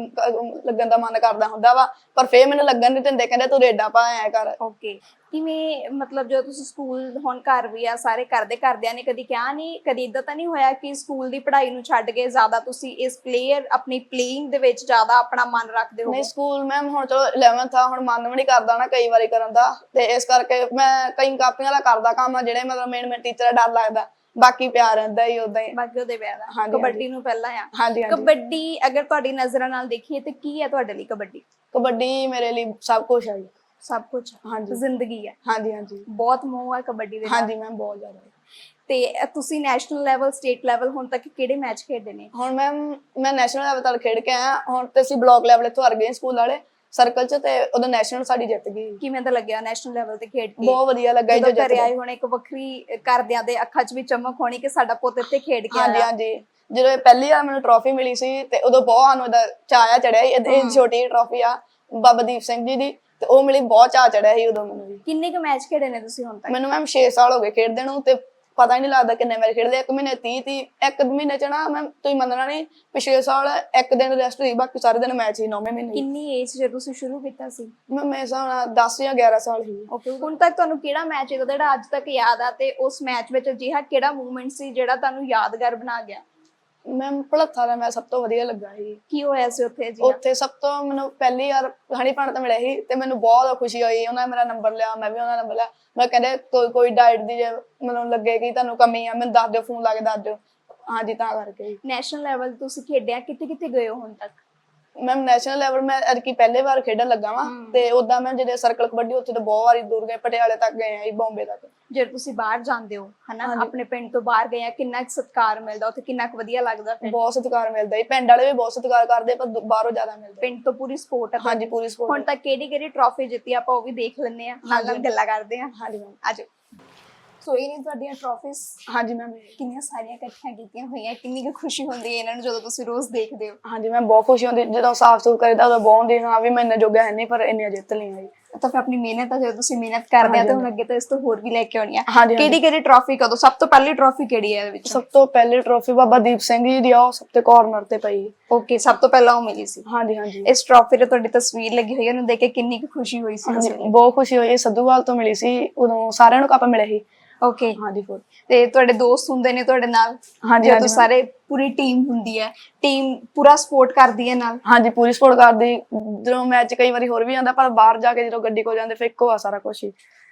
ਲੱਗਣ ਦਾ ਮਨ ਕਰਦਾ ਹੁੰਦਾ ਵਾ। ਪਰ ਫੇਰ ਮੈਨੂੰ ਲੱਗਣ ਨਹੀਂ ਦਿੰਦੇ ਕਹਿੰਦੇ ਤੂੰ ਰੇਡਾ ਪਾ ਐ ਕਰ। ਓਕੇ ਕਿਵੇਂ ਮਤਲਬ ਜਦੋਂ ਤੁਸੀਂ ਸਕੂਲ ਹੁਣ ਘਰ ਵੀ ਆ ਸਾਰੇ ਕਰਦੇ ਕਰਦਿਆਂ ਨੇ ਕਦੀ ਕਿਹਾ ਨਹੀਂ ਕਦੀ ਇਦਾਂ ਤਾਂ ਨਹੀਂ ਹੋਇਆ ਕਿ ਸਕੂਲ ਦੀ ਪੜ੍ਹਾਈ ਨੂੰ ਛੱਡ ਕੇ ਜ਼ਿਆਦਾ ਤੁਸੀਂ ਇਸ ਪਲੇਅਰ ਆਪਣੀ ਪਲੇਇੰਗ ਦੇ ਵਿੱਚ ਜ਼ਿਆਦਾ ਆਪਣਾ ਮਨ ਰੱਖਦੇ ਹੋ ਨਹੀਂ ਸਕੂਲ ਮੈਮ ਹੁਣ ਚਲੋ 11th ਆ ਹੁਣ ਮਨ ਵੀ ਨਹੀਂ ਕਰਦਾ ਨਾ ਕਈ ਵਾਰੀ ਕਰਨ ਦਾ। ਤੇ ਇਸ ਕਰਕੇ ਮੈਂ ਕਈ ਕਾਪੀਆਂ ਦਾ ਕਰਦਾ ਕੰਮ ਆ ਜਿਹੜੇ ਮਤਲਬ ਮੇਨ ਮੇਨ ਟੀਚਰ ਦਾ ਡਰ ਲੱਗਦਾ। ਬਾਕੀ ਪਿਆਰ ਰਹਿੰਦਾ ਹੀ ਉਦਾਂ ਹੀ। ਬਾਕੀ ਉਹਦੇ ਦਾ ਹਾਂਜੀ, ਕਬੱਡੀ ਨੂੰ ਪਹਿਲਾਂ ਆ। ਹਾਂਜੀ ਹਾਂਜੀ। ਕਬੱਡੀ ਅਗਰ ਤੁਹਾਡੀ ਨਜ਼ਰਾਂ ਨਾਲ ਦੇਖੀਏ ਤੇ ਕੀ ਹੈ ਤੁਹਾਡੇ ਲਈ ਕਬੱਡੀ? ਕਬੱਡੀ ਮੇਰੇ ਲਈ ਸਭ ਕੁਝ ਹੈ ਜੀ। ਸਭ ਕੁਝ ਹਾਂਜੀ। ਜ਼ਿੰਦਗੀ ਹੈ। ਹਾਂਜੀ ਹਾਂਜੀ। ਬਹੁਤ ਮੋਹ ਹੈ ਕਬੱਡੀ ਦੇ ਨਾਲ। ਹਾਂਜੀ ਮੈਮ ਬਹੁਤ ਜ਼ਿਆਦਾ। ਤੇ ਅ, ਤੁਸੀਂ ਨੈਸ਼ਨਲ ਲੈਵਲ ਸਟੇਟ ਲੈਵਲ ਹੁਣ ਤੱਕ ਕਿਹੜੇ ਮੈਚ ਖੇਡੇ ਨੇ? ਹੁਣ ਮੈਮ ਮੈਂ ਨੈਸ਼ਨਲ ਲੈਵਲ ਤੱਕ ਖੇਡ ਕੇ ਆਇਆ। ਹੁਣ ਤੇ ਅਸੀਂ ਬਲਾਕ ਲੈਵਲ ਇੱਥੋਂ ਹਰ ਗਏ ਸਕੂਲ ਵਾਲੇ ਸਰਕਲ ਚ ਤੇ ਉਹਦਾ ਨੈਸ਼ਨਲ ਸਾਡੀ ਜਿੱਤ ਗਈ। ਕਿਵੇਂ ਦਾ ਲੱਗਿਆ ਨੈਸ਼ਨਲ ਲੈਵਲ ਤੇ ਖੇਡ ਕੇ? ਬਹੁਤ ਵਧੀਆ ਲੱਗਾ ਜੀ ਜਦੋਂ ਜਿੱਤ ਘਰੇ। ਆਏ ਹੁਣ ਇੱਕ ਵੱਖਰੀ ਘਰਦਿਆਂ ਦੇ ਅੱਖਾਂ 'ਚ ਵੀ ਚਮਕ ਹੋਣੀ ਕਿ ਸਾਡਾ ਪੁੱਤ ਇੱਥੇ ਖੇਡ ਕੇ ਹਾਂਜੀ ਆਇਆ। ਹਾਂਜੀ। ਜਦੋਂ ਇਹ ਪਹਿਲੀ ਵਾਰ ਮੈਨੂੰ ਟਰੋਫੀ ਮਿਲੀ ਸੀ ਤੇ ਉਦੋਂ ਬਹੁਤ ਸਾਨੂੰ ਚਾਇਆ ਚੜਿਆ ਇਹ ਛੋਟੀ ਟਰੋਫੀ ਆ ਬਾਬਾ ਦੀਪ ਸਿੰਘ ਜੀ ਦੀ। ਤੇ ਉਹ ਮਿਲੀ ਬਹੁਤ ਚਾਅ ਚੜਿਆ ਸੀ ਉਦੋਂ ਮੈਨੂੰ ਵੀ। ਕਿੰਨੇ ਕੁ ਮੈਚ ਖੇਡੇ ਨੇ ਤੁਸੀਂ ਹੁਣ ਤੱਕ? ਮੈਨੂੰ ਮੈਮ 6 ਸਾਲ ਹੋ ਗਏ ਖੇਡਦੇ ਨੂੰ ਤੇ ਪਤਾ ਹੀ ਨਹੀਂ ਲੱਗਦਾ ਕਿੰਨੇ ਵਾਰ ਖੇਡਦੇ ਇੱਕ ਮਹੀਨੇ 30 30 ਇੱਕ ਮਹੀਨੇ ਚ ਨਾ ਮੈਂ ਤੁਸੀਂ ਮੰਨਣਾ ਨਹੀਂ ਪਿਛਲੇ ਸਾਲ ਇੱਕ ਦਿਨ ਰੈਸਟ ਹੋਈ ਬਾਕੀ ਸਾਰੇ ਦਿਨ ਮੈਚ ਹੀ ਨੌਵੇਂ ਮਹੀਨੇ ਕਿੰਨੀ ਏਜ ਜੇ ਤੁਸੀਂ ਸ਼ੁਰੂ ਕੀਤਾ ਸੀ? ਮੈਂ ਮੇਰੇ ਹਿਸਾਬ ਨਾਲ 10 ਜਾਂ 11 ਸਾਲ ਹੀ। ਓਕੇ ਹੁਣ ਤੱਕ ਤੁਹਾਨੂੰ ਕਿਹੜਾ ਮੈਚ ਹੈ ਜਿਹੜਾ ਅੱਜ ਤੱਕ ਯਾਦ ਆ ਤੇ ਉਸ ਮੈਚ ਵਿੱਚ ਅਜਿਹਾ ਕਿਹੜਾ ਮੂਵਮੈਂਟ ਸੀ ਜਿਹੜਾ ਤੁਹਾਨੂੰ ਯਾਦਗਾਰ ਬਣਾ ਗਿਆ? ਮੈਮ ਭਲੱਥਾ ਦਾ ਮੈਂ ਸਭ ਤੋਂ ਵਧੀਆ ਲੱਗਾ ਸੀ। ਕੀ ਹੋਇਆ ਸੀ ਉੱਥੇ ਜੀ? ਉੱਥੇ ਸਭ ਤੋਂ ਮੈਨੂੰ ਪਹਿਲੀ ਵਾਰ ਹਣੀ ਪਾਣ ਤਾਂ ਮਿਲਿਆ ਸੀ ਤੇ ਮੈਨੂੰ ਬਹੁਤ ਖੁਸ਼ੀ ਹੋਈ। ਉਹਨਾਂ ਨੇ ਮੇਰਾ ਨੰਬਰ ਲਿਆ ਮੈਂ ਵੀ ਉਹਨਾਂ ਦਾ ਨੰਬਰ ਲਿਆ। ਮੈਂ ਕਹਿੰਦੇ ਕੋਈ ਕੋਈ ਡਾਈਟ ਦੀ ਜੇ ਮੈਨੂੰ ਲੱਗੇ ਕਿ ਤੁਹਾਨੂੰ ਕਮੀ ਆ ਮੈਨੂੰ ਦੱਸ ਦਿਓ ਫੋਨ ਲਾ ਕੇ ਦੱਸ ਦਿਓ। ਹਾਂਜੀ ਤਾਂ ਕਰਕੇ। ਨੈਸ਼ਨਲ ਲੈਵਲ ਤੁਸੀਂ ਖੇਡਿਆ ਕਿੱਥੇ ਕਿੱਥੇ ਗਏ ਹੋ ਹੁਣ ਤੱਕ? ਮੈਮ ਨੈਸ਼ਨਲ ਲੈਵਲ ਮੈਂ ਅਰਕੀ ਪਹਿਲੇ ਵਾਰ ਖੇਡਣ ਲੱਗਾ ਵਾਂ ਤੇ ਉਦਾਂ ਮੈਂ ਜਿਹੜੇ ਸਰਕਲ ਕਬੱਡੀ ਉੱਥੇ ਤਾਂ ਬਹੁਤ ਵਾਰੀ ਦੂਰ ਗਏ ਪਟਿਆਲੇ ਤੱਕ ਗਏ ਆ ਜੀ ਬੰਬੇ ਤੱਕ। ਜੇ ਤੁਸੀਂ ਬਾਹਰ ਜਾਂਦੇ ਹੋ ਹਨਾ ਆਪਣੇ ਪਿੰਡ ਤੋਂ ਬਾਹਰ ਗਏ ਆ ਕਿੰਨਾ ਸਤਿਕਾਰ ਮਿਲਦਾ ਉੱਥੇ ਕਿੰਨਾ ਕੁ ਵਧੀਆ ਲੱਗਦਾ ਫਿਰ? ਬਹੁਤ ਸਤਿਕਾਰ ਮਿਲਦਾ ਜੀ ਪਿੰਡ ਵਾਲੇ ਵੀ ਬਹੁਤ ਸਤਿਕਾਰ ਕਰਦੇ ਪਰ ਬਾਹਰੋਂ ਜ਼ਿਆਦਾ ਮਿਲਦਾ। ਪਿੰਡ ਤੋਂ ਪੂਰੀ ਸਪੋਰਟ ਹੈ ਹਾਂਜੀ ਪੂਰੀ ਸਪੋਰਟ ਹੁਣ ਤੱਕ ਕਿਹੜੀ ਕਿਹੜੀ ਟਰਾਫੀ ਜਿੱਤੀ ਆਪਾਂ ਉਹ ਵੀ ਦੇਖ ਲੈਂਦੇ ਆ ਨਾਲ ਨਾਲ ਗੱਲਾਂ ਕਰਦੇ ਆ। ਹਾਂਜੀ। ਆਜੋ। ਸੋ ਇਹ ਨੇ ਤੁਹਾਡੀਆਂ ਟਰਾਫੀਜ਼ ਹਾਂਜੀ ਮੈਮ ਕਿੰਨੀਆਂ ਸਾਰੀਆਂ ਇਕੱਠੀਆਂ ਕੀਤੀਆਂ ਹੋਈਆਂ ਕਿੰਨੀ ਕੁ ਖੁਸ਼ੀ ਹੁੰਦੀ ਹੈ ਇਹਨਾਂ ਨੂੰ ਜਦੋਂ ਤੁਸੀਂ ਰੋਜ਼ ਦੇਖਦੇ ਹੋ? ਹਾਂਜੀ ਮੈਂ ਬਹੁਤ ਖੁਸ਼ੀ ਹੁੰਦੀ ਜਦੋਂ ਸਾਫ਼ ਸੁਥਰਾ ਕਰੀਦਾ ਉਦੋਂ ਬਹੁਤ ਹੁੰਦੀ ਹਾਂ ਵੀ ਮੈਂ ਇੰਨਾ ਜੋਗਾ ਹੈ ਨਹੀਂ ਪਰ ਇੰਨੀਆਂ ਜਿੱਤ ਲਈਆਂ ਜੀ। ਤਾਂ ਫਿਰ ਆਪਣੀ ਮਿਹਨਤ ਆ ਜਦੋਂ ਤੁਸੀਂ ਮਿਹਨਤ ਕਰਦੇ ਆ ਤਾਂ ਹੁਣ ਅੱਗੇ ਤਾਂ ਇਸ ਤੋਂ ਹੋਰ ਵੀ ਲੈ ਕੇ ਆਉਣੀ ਆ। ਕਿਹੜੀ ਕਿਹੜੀ ਟਰਾਫੀ ਕਦੋਂ? ਸਭ ਤੋਂ ਪਹਿਲੀ ਟਰਾਫੀ ਕਿਹੜੀ ਹੈ ਇਹਦੇ ਵਿੱਚ? ਸਭ ਤੋਂ ਪਹਿਲੀ ਟਰੋਫੀ ਬਾਬਾ ਦੀਪ ਸਿੰਘ ਜੀ ਦੀ ਆ ਉਹ ਸਭ ਤੋਂ ਕਾਰਨਰ ਤੇ ਪਈ। ਓਕੇ ਸਭ ਤੋਂ ਪਹਿਲਾਂ ਉਹ ਮਿਲੀ ਸੀ। ਹਾਂਜੀ ਹਾਂਜੀ। ਇਸ ਟਰਾਫੀ ਤੇ ਤੁਹਾਡੀ ਤਸਵੀਰ ਲੱਗੀ ਹੋਈ ਹੈ ਉਹਨੂੰ ਦੇਖ ਕੇ ਕਿੰਨੀ ਕੁ ਖੁਸ਼ੀ ਹੋਈ ਸੀ ਬਹੁਤ ਖੁਸ਼ੀ ਹੋਈ। ਇਹ ਸੱਧੂਵਾਲ ਤੋਂ ਮਿਲੀ ਸੀ ਉਦੋਂ ਸਾਰਿਆਂ ਨੂੰ ਕੱਪ ਮਿਲੇ ਸੀ। ਓਕੇ ਹਾਂਜੀ ਫੋਰ ਤੇ ਤੁਹਾਡੇ ਦੋਸਤ ਹੁੰਦੇ ਨੇ ਤੁਹਾਡੇ ਨਾਲ? ਹਾਂਜੀ, ਜਦੋਂ ਹਾਂਜੀ, ਸਾਰੇ ਪੂਰੀ ਟੀਮ ਹੁੰਦੀ ਹੈ? ਟੀਮ ਪੂਰਾ ਸਪੋਰਟ ਕਰਦੀ ਹੈ ਨਾਲ? ਹਾਂਜੀ ਪੂਰੀ ਸਪੋਰਟ ਕਰਦੀ। ਜਦੋਂ ਮੈਚ ਕਈ ਵਾਰੀ ਹੋਰ ਵੀ ਆਂਦਾ ਪਰ ਬਾਹਰ ਜਾ ਕੇ ਜਦੋਂ ਗੱਡੀ ਕੋਲ ਜਾਂਦੇ ਫਿਰ ਇੱਕੋ ਆ ਸਾਰਾ ਕੁਝ ਹੀ।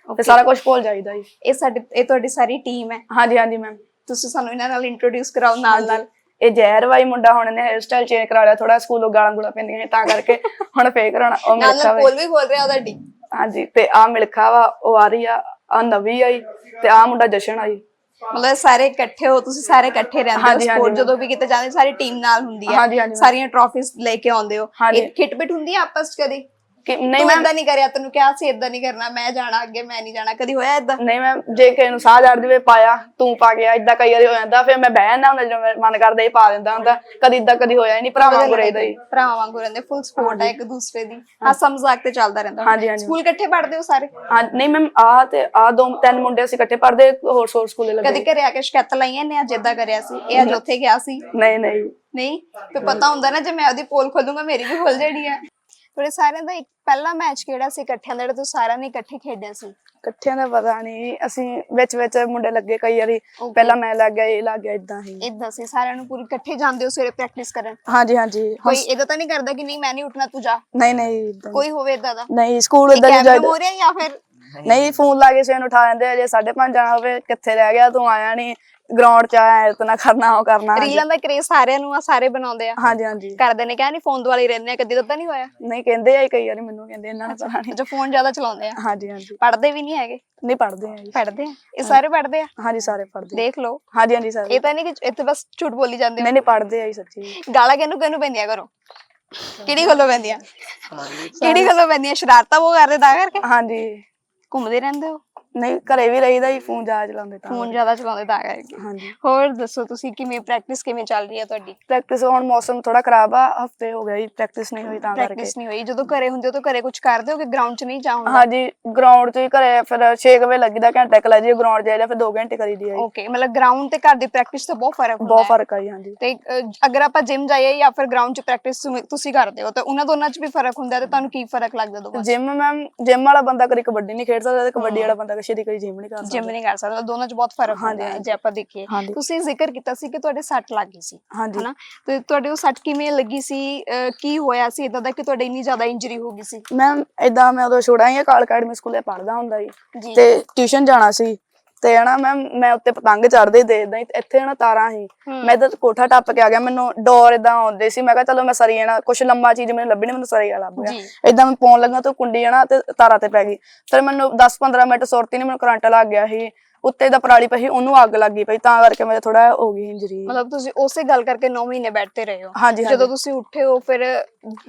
ਤੇ ਸਾਰਾ ਕੁਝ ਭੁੱਲ ਜਾਈਦਾ ਜੀ। ਇਹ ਸਾਡੇ ਇਹ ਤੁਹਾਡੀ ਸਾਰੀ ਟੀਮ ਹੈ? ਹਾਂਜੀ ਹਾਂਜੀ ਮੈਮ ਤੁਸੀਂ ਸਾਨੂੰ ਇਹਨਾਂ ਨਾਲ ਇੰਟਰੋਡਿਊਸ ਕਰਾਓ ਨਾਲ ਨਾਲ। ਇਹ ਜ਼ਹਿਰ ਵਾਈ ਮੁੰਡਾ ਹੁਣ ਨੇ ਹੇਅਰ ਸਟਾਈਲ ਚੇਂਜ ਕਰਾ ਲਿਆ ਥੋੜਾ ਸਕੂਲੋਂ ਗਾਲਾਂ ਗੁਲਾ ਪੈਂਦੀਆਂ ਸੀ ਤਾਂ ਕਰਕੇ ਹੁਣ ਫੇਰ ਕਰਾਉਣਾ। ਉਹ ਨਾਲ ਮਿਲਖਾ ਨਾਲ ਵਾ ਬੋਲ ਰਿਹਾ ਤੁਹਾਡੀ ਹਾਂਜੀ ਤੇ ਆ ਮਿਲਖਾ ਵਾ ਉਹ ਆ ਰਹੀ ਆ। ਆ ਨਵੀਂ ਆਈ ਤੇ ਆ ਮੁੰਡਾ ਜਸ਼ਨ ਆਈ। ਮਤਲਬ ਸਾਰੇ ਇਕੱਠੇ ਹੋ ਤੁਸੀਂ ਸਾਰੇ ਇਕੱਠੇ ਰਹਿੰਦੇ ਹੋ ਹਾਂਜੀ, ਸਪੋਰਟ ਹਾਂਜੀ। ਜਦੋਂ ਵੀ ਕਿਤੇ ਜਾਂਦੇ ਸਾਰੀ ਟੀਮ ਨਾਲ ਹੁੰਦੀ ਹੈ ਹਾਂਜੀ, ਹਾਂਜੀ, ਸਾਰੀਆਂ ਟਰਾਫੀਜ਼ ਲੈ ਕੇ ਆਉਂਦੇ ਹੋ। ਹਾਂਜੀ। ਇਹ ਖਿਟਪਿਟ ਹੁੰਦੀ ਹੈ ਆਪਸ ਚ ਕਦੀ? ਕਿ ਨਹੀਂ ਮੈਂ ਮੈਂ ਨਹੀਂ ਕਰਿਆ ਤੈਨੂੰ ਕਿਹਾ ਸੀ ਇਦਾਂ ਨਹੀਂ ਕਰਨਾ ਮੈਂ ਜਾਣਾ ਅੱਗੇ ਮੈਂ ਨਹੀਂ ਜਾਣਾ ਕਦੀ ਹੋਇਆ ਇਦਾਂ ਨਹੀਂ ਮੈਂ ਜੇ ਕਿਸੇ ਨੂੰ ਸਾਹ ਚੜ ਜਾਵੇ ਪਾਇਆ ਤੂੰ ਪਾ ਗਿਆ ਇਦਾਂ ਕਈ ਵਾਰੀ ਹੋ ਜਾਂਦਾ ਫਿਰ ਮੈਂ ਬਹਿ ਜਾਂਦਾ ਹੁੰਦਾ ਜਦੋਂ ਮੇਰਾ ਮਨ ਕਰਦਾ ਇਹ ਪਾ ਦਿੰਦਾ ਹੁੰਦਾ ਕਦੀ ਇਦਾਂ ਕਦੀ ਹੋਇਆ ਹੀ ਨਹੀਂ ਭਰਾਵਾਂ ਵਾਂਗੂ ਰਹਿਦਾ ਹੀ। ਭਰਾਵਾਂ ਵਾਂਗੂ ਰਹਿੰਦੇ ਫੁੱਲ ਸਪੋਰਟ ਹੈ ਇੱਕ ਦੂਸਰੇ ਦੀ। ਹਾਸਾ ਮਜ਼ਾਕ ਤੇ ਚੱਲਦਾ ਰਹਿੰਦਾ ਹਾਂਜੀ, ਹਾਂਜੀ। ਸਕੂਲ ਇਕੱਠੇ ਪੜ੍ਹਦੇ ਹੋ ਸਾਰੇ? ਹਾਂ ਨਹੀਂ ਮੈਂ ਆ ਤੇ ਆ ਦੋ ਤਿੰਨ ਮੁੰਡੇ ਅਸੀਂ ਇਕੱਠੇ ਪੜਦੇ ਹੋਰ ਹੋਰ ਸਕੂਲੇ ਲੱਗੇ। ਕਦੀ ਘਰੇ ਆ ਕੇ ਸ਼ਿਕਾਇਤਾਂ ਲਾਈਆਂ ਨੇ ਅੱਜ ਏਦਾਂ ਕਰਿਆ ਸੀ ਇਹ ਅੱਜ ਉੱਥੇ ਗਿਆ ਸੀ? ਨਹੀਂ ਨਹੀਂ। ਨਹੀਂ? ਤੇ ਪਤਾ ਹੁੰਦਾ ਨਾ ਜੇ ਮੈਂ ਉਹਦੀ ਪੋਲ ਖੋਲੂੰਗਾ ਮੇਰੀ ਵੀ ਖੁੱਲ ਜਾਣੀ ਹੈ ਤੁਹਾਡੇ ਸਾਰਿਆਂ ਦਾ ਇੱਕ ਪਹਿਲਾ ਮੈਚ ਕਿਹੜਾ ਸੀ? ਇਕੱਠਿਆਂ ਦਾ ਜਿਹੜਾ ਤੁਸੀਂ ਸਾਰਿਆਂ ਨੇ ਇਕੱਠੇ ਖੇਡਿਆ ਸੀ। ਇਕੱਠਿਆਂ ਦਾ ਪਤਾ ਨਹੀਂ ਅਸੀਂ ਵਿੱਚ ਵਿੱਚ ਮੁੰਡੇ ਲੱਗੇ ਕਈ ਵਾਰੀ। ਪਹਿਲਾਂ ਮੈਂ ਲੱਗ ਗਿਆ ਇਹ ਲੱਗ ਗਿਆ ਇਦਾਂ ਹੀ। ਇਦਾਂ ਸੀ। ਸਾਰਿਆਂ ਨੂੰ ਪੂਰੀ ਇਕੱਠੇ ਜਾਂਦੇ ਹੋ ਸਵੇਰੇ ਪ੍ਰੈਕਟਿਸ ਕਰਨ। ਹਾਂਜੀ ਹਾਂਜੀ। ਕੋਈ ਇਹਦਾ ਤਾਂ ਨਹੀਂ ਕਰਦਾ ਕਿ ਨਹੀਂ ਮੈਂ ਨਹੀਂ ਉੱਠਣਾ ਤੂੰ ਜਾ। ਨਹੀਂ ਨਹੀਂ ਏਦਾਂ ਕੋਈ ਹੋਵੇ ਇਦਾਂ ਦਾ। ਨਹੀਂ ਸਕੂਲ ਇਦਾਂ ਨਹੀਂ ਕੈਮਰਾ ਜਾਈਦਾ ਹੋ ਰਿਹਾ ਜਾਂ ਫਿਰ ਨਹੀਂ ਫੋਨ ਲਾ ਕੇ ਸਵੇਰ ਨੂੰ ਉਠਾ ਜਾਂਦੇ ਆ, ਜੇ 5:30 ਜਾਣਾ ਹੋਵੇ ਕਿੱਥੇ ਰਹਿ ਗਿਆ ਤੂੰ ਆਇਆ ਨਹੀਂ ਗਰਾਊਂਡ ਚ ਆਇਆ ਇਤਨਾ ਕਰਨਾ ਉਹ ਕਰਨਾ। ਰੀਲਾਂ ਦਾ ਕਰੇਜ਼ ਸਾਰਿਆਂ ਨੂੰ ਆ ਸਾਰੇ ਬਣਾਉਂਦੇ ਆ। ਹਾਂਜੀ ਹਾਂਜੀ। ਕਰਦੇ ਨੇ ਕਿਹਾ ਨਹੀਂ ਫੋਨ ਦੁਆਲੇ ਰਹਿੰਦੇ ਆ ਕਦੀ ਤਾਂ ਨਹੀਂ ਹੋਇਆ? ਨਹੀਂ ਕਹਿੰਦੇ ਆ ਕਈ ਵਾਰੀ ਮੈਨੂੰ ਕਹਿੰਦੇ ਇਹਨਾਂ ਨੂੰ ਪਤਾ ਨਹੀਂ। ਜੋ ਫੋਨ ਜ਼ਿਆਦਾ ਚਲਾਉਂਦੇ ਆ। ਹਾਂਜੀ ਹਾਂਜੀ। ਪੜ੍ਹਦੇ ਵੀ ਨਹੀਂ ਹੈਗੇ? ਨਹੀਂ ਪੜਦੇ ਆ ਜੀ। ਪੜ੍ਹਦੇ ਆ? ਇਹ ਸਾਰੇ ਪੜ੍ਹਦੇ ਆ? ਹਾਂਜੀ ਸਾਰੇ ਪੜਦੇ ਦੇਖ ਲਓ। ਹਾਂਜੀ ਹਾਂਜੀ ਸਾਰੇ। ਇਹ ਤਾਂ ਨਹੀਂ ਕਿ ਇੱਥੇ ਬਸ ਝੂਠ ਬੋਲੀ ਜਾਂਦੇ ਨਹੀਂ ਨਹੀਂ ਪੜਦੇ ਆ ਜੀ ਸੱਚੀ। ਗਾਲਾਂ ਕਿਹਨੂੰ ਕਿਹਨੂੰ ਪੈਂਦੀਆਂ ਕਰੋ ਕਿਹੜੀ ਗੱਲੋਂ ਪੈਂਦੀਆਂ? ਕਿਹੜੀ ਗੱਲੋਂ ਪੈਂਦੀਆਂ? ਸ਼ਰਾਰਤਾਂ ਉਹ ਕਰਦੇ ਤਾਂ ਕਰਕੇ? ਹਾਂਜੀ। ਘੁੰਮਦੇ ਰਹਿੰਦੇ ਹੋ? ਨਹੀਂ ਘਰੇ ਵੀ ਰਹੀਦਾ ਹੀ ਫੋਨ ਜਾ ਚਲਾਉਂਦੇ ਤਾਂ ਫੋਨ ਜ਼ਿਆਦਾ ਚਲਾਉਂਦੇ ਤਾਂ ਕਰਕੇ। ਹਾਂਜੀ। ਹੋਰ ਦੱਸੋ ਤੁਸੀਂ ਕਿਵੇਂ ਪ੍ਰੈਕਟਿਸ ਕਿਵੇਂ ਚੱਲ ਰਹੀ ਹੈ ਤੁਹਾਡੀ? ਪ੍ਰੈਕਟਿਸ ਹੁਣ ਮੌਸਮ ਥੋੜਾ ਖਰਾਬ ਆ ਹਫ਼ਤੇ ਹੋ ਗਏ ਪ੍ਰੈਕਟਿਸ ਨਹੀਂ ਹੋਈ ਤਾਂ ਕਰਕੇ। ਪ੍ਰੈਕਟਿਸ ਨਹੀਂ ਹੋਈ। ਜਦੋਂ ਘਰੇ ਹੁੰਦੇ ਹੋ ਤਾਂ ਘਰੇ ਕੁਝ ਕਰਦੇ ਹੋ ਕਿ ਗਰਾਊਂਡ 'ਚ ਨਹੀਂ ਜਾਉਂਗੇ ਹਾਂਜੀ ਗਰਾਊਂਡ 'ਚ ਹੀ ਘਰੇ ਫਿਰ 6 ਵਜੇ ਲੱਗੀਦਾ ਘੰਟਾ ਕੁ ਲੱਗ ਜੀ ਗਰਾਊਂਡ ਜਾਈਦਾ ਫਿਰ 2 ਘੰਟੇ ਕਰੀਦੀ ਆ ਓਕੇ ਮਤਲਬ ਗਰਾਊਂਡ ਤੇ ਘਰ ਦੀ ਪ੍ਰੈਕਟਿਸ ਤੋਂ ਬਹੁਤ ਫ਼ਰਕ ਹੁੰਦਾ ਬਹੁਤ ਫ਼ਰਕ ਆ ਹਾਂਜੀ। ਤੇ ਅਗਰ ਆਪਾਂ ਜਿਮ ਜਾਈਏ ਜਾਂ ਫਿਰ ਗਰਾਊਂਡ 'ਚ ਪ੍ਰੈਕਟਿਸ ਤੁਸੀਂ ਕਰਦੇ ਹੋ ਤਾਂ ਉਹਨਾਂ ਦੋਨਾਂ 'ਚ ਵੀ ਫ਼ਰਕ ਹੁੰਦਾ ਤੇ ਤੁਹਾਨੂੰ ਕੀ ਫ਼ਰਕ ਲੱਗਦਾ ਦੋਵਾਂ ਜਿਮ ਮੈਮ ਜਿਮ ਵਾਲਾ ਬੰਦਾ ਕਦੀ ਕਬੱਡੀ ਨਹੀਂ ਖੇਡ ਸਕਦਾ ਤੇ ਕਬੱਡੀ ਵਾਲਾ ਬੰਦਾ ਕਦੀ ਕਦੀ ਜਿਮ ਨਹੀਂ ਕਰ ਜਿਮ ਸਕਦਾ ਨਹੀਂ ਕਰ ਸਕਦਾ ਦੋਨਾਂ 'ਚ ਬਹੁਤ ਫ਼ਰਕ ਹੁੰਦਾ ਹੈ ਜੇ ਆਪਾਂ ਦੇਖੀਏ। ਤੁਸੀਂ ਜ਼ਿਕਰ ਕੀਤਾ ਸੀ ਕਿ ਤੁਹਾਡੇ ਸੱਟ ਲੱਗ ਗਈ ਸੀ ਹਨਾ? ਤੇ ਤੁਹਾਡੇ ਉਹ ਸੱਟ ਕਿਵੇਂ ਲੱਗੀ ਸੀ ਕੀ ਹੋਇਆ ਸੀ? ਇਦਾਂ ਦਾ ਕਿ ਤੁਹਾਡੇ ਇੰਨੀ ਜ਼ਿਆਦਾ ਇੰਜਰੀ ਹੋ ਗਈ ਸੀ? ਮੈਮ ਇਦਾਂ ਮੈਂ ਉਦੋਂ ਛੋੜਾ ਹੀ ਕਾਲ ਅਕੈਡਮੀ ਸਕੂਲੇ ਪੜ੍ਹਦਾ ਹੁੰਦਾ ਸੀ। ਤੇ ਟਿਊਸ਼ਨ ਜਾਣਾ ਸੀ। ਤੇ ਹਨਾ ਮੈਮ ਮੈਂ ਉੱਤੇ ਪਤੰਗ ਚੜਦੇ ਦੇਖਦਾ ਇੱਥੇ ਹਨਾ ਤਾਰਾਂ ਸੀ। ਹੂੰ। ਮੈਂ ਇੱਧਰ ਕੋਠਾ ਟੱਪ ਕੇ ਆ ਗਿਆ ਮੈਨੂੰ ਡੋਰ ਇਦਾਂ ਆਉਂਦੇ ਸੀ। ਮੈਂ ਕਿਹਾ ਚਲੋ ਮੈਂ ਸਰੀ ਜਾਣਾ ਕੁਛ ਲੰਮਾ ਚੀਜ਼ ਮੈਨੂੰ ਲੱਭੀ ਨੀ ਮੈਨੂੰ ਸਰੀ ਲੱਭ ਗਿਆ। ਇਦਾਂ ਮੈਂ ਪਾਉਣ ਲੱਗਾ ਤੇ ਕੁੰਡੀ ਜਣਾ ਤੇ ਤਾਰਾਂ ਤੇ ਪੈ ਗਈ। ਫਿਰ ਮੈਨੂੰ 10-15 ਮਿੰਟ ਸੁਰਤੀ ਨਹੀਂ ਮੈਨੂੰ ਕਰੰਟ ਲੱਗ ਗਿਆ ਸੀ। ਉੱਤੇ ਦਾ ਪਰਾਲੀ ਪਈ ਉਹਨੂੰ ਅੱਗ ਲੱਗ ਗਈ ਪਈ ਤਾਂ ਕਰਕੇ ਮੇਰੇ ਥੋੜਾ ਹੋ ਗਈ ਇੰਜਰੀ ਮਤਲਬ ਤੁਸੀਂ ਉਸੇ ਗੱਲ ਕਰਕੇ 9 ਮਹੀਨੇ ਬੈਠਦੇ ਰਹੇ ਹੋ। ਹਾਂਜੀ ਜਦੋਂ ਤੁਸੀਂ ਉੱਠੇ ਹੋ ਫਿਰ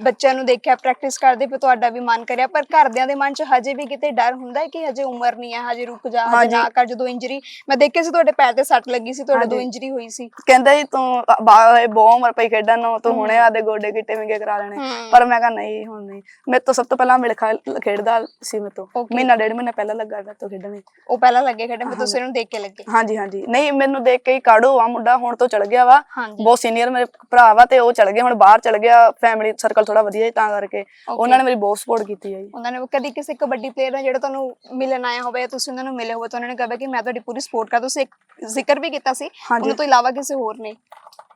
ਬੱਚਿਆਂ ਨੂੰ ਦੇਖਿਆ ਪ੍ਰੈਕਟਿਸ ਕਰਦੇ ਫਿਰ ਤੁਹਾਡਾ ਵੀ ਮਨ ਕਰਿਆ ਪਰ ਘਰਦਿਆਂ ਦੇ ਮਨ 'ਚ ਹਜੇ ਵੀ ਕਿਤੇ ਡਰ ਹੁੰਦਾ ਹੈ ਕਿ ਹਜੇ ਉਮਰ ਨਹੀਂ ਹੈ ਹਜੇ ਰੁਕ ਜਾ ਹਜੇ ਹਾਂਜੀ। ਨਾ ਕਰ ਜਦੋਂ ਇੰਜਰੀ ਮੈਂ ਦੇਖਿਆ ਸੀ ਤੁਹਾਡੇ ਪੈਰ ਤੇ ਸੱਟ ਲੱਗੀ ਸੀ ਤੁਹਾਡੇ ਹਾਂਜੀ। ਇੰਜਰੀ ਹੋਈ ਸੀ। ਕਹਿੰਦਾ ਜੀ ਤੂੰ ਬਾਹਰ ਬਹੁਤ ਉਮਰ ਪਈ ਖੇਡਣ ਨੂੰ ਤੂੰ ਹੁਣੇ ਆਦੇ ਗੋਡੇ ਗਿੱਟੇ ਵਿੰਗੇ ਕਰਾ ਲੈਣੇ। ਹਮ। ਪਰ ਮੈਂ ਕਿਹਾ ਨਹੀਂ ਹੁਣ ਨਹੀਂ। ਮੇਰੇ ਤੋਂ ਸਭ ਤੋਂ ਪਹਿਲਾਂ ਮਿਲਖਾ ਖੇਡਦਾ ਸੀ ਮੇਰੇ ਤੋਂ। Okay. ਮਹੀਨਾ ਡੇਢ ਮਹੀਨਾ ਪਹਿਲਾਂ ਲੱਗਾ ਮੇਰੇ ਤੋਂ ਖੇਡਣ। ਉਹ ਪਹਿਲਾਂ ਲੱਗੇ ਖੇਡਣ ਫਿਰ ਤੁਸੀਂ ਇਹਨੂੰ ਦੇਖ ਕੇ ਲੱਗੇ? ਹਾਂਜੀ ਹਾਂਜੀ। ਨਹੀਂ ਮੈਨੂੰ ਦੇਖ ਕੇ ਹੀ ਕਾੜੋ ਆ ਮੁੰਡਾ ਹੁਣ ਤੋਂ ਚਲ ਗਿਆ ਵਾ। ਬਹੁਤ ਸੀਨੀਅਰ ਮੇਰੇ ਭਰਾ ਵਾ ਤੇ ਉਹ ਚਲ ਗਿਆ ਹੁਣ ਬਾਹਰ ਚਲ ਗਿਆ ਫੈਮਿਲੀ ਸਰਕਲ ਥੋੜਾ ਵਧੀਆ ਜੀ ਤਾਂ ਕਰਕੇ। ਉਹਨਾਂ ਨੇ ਮੇਰੀ ਬਹੁਤ ਸਪੋਰਟ ਕੀਤੀ ਹੈ ਜੀ। ਉਹਨਾਂ ਨੇ ਕਦੀ ਕਿਸੇ ਕਬੱਡੀ ਪਲੇਅਰ ਨਾਲ ਜਿਹੜਾ ਤੁਹਾਨੂੰ ਮਿਲਣ ਆਇਆ ਹੋਵੇ ਤੁਸੀਂ ਉਹਨਾਂ ਨੂੰ ਮਿਲੇ ਹੋਵੇ ਤਾਂ ਉਹਨਾਂ ਨੇ ਕਹਾ ਕਿ ਮੈਂ ਤੁਹਾਡੀ ਪੂਰੀ ਸਪੋਰਟ ਕਰਦਾ ਤੁਸੀਂ ਇੱਕ ਜ਼ਿਕਰ ਵੀ ਕੀਤਾ ਸੀ। ਉਹਨਾਂ ਤੋਂ ਇਲਾਵਾ ਕਿਸੇ ਹੋਰ ਨੇ?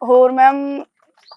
ਹੋਰ ਮੈਮ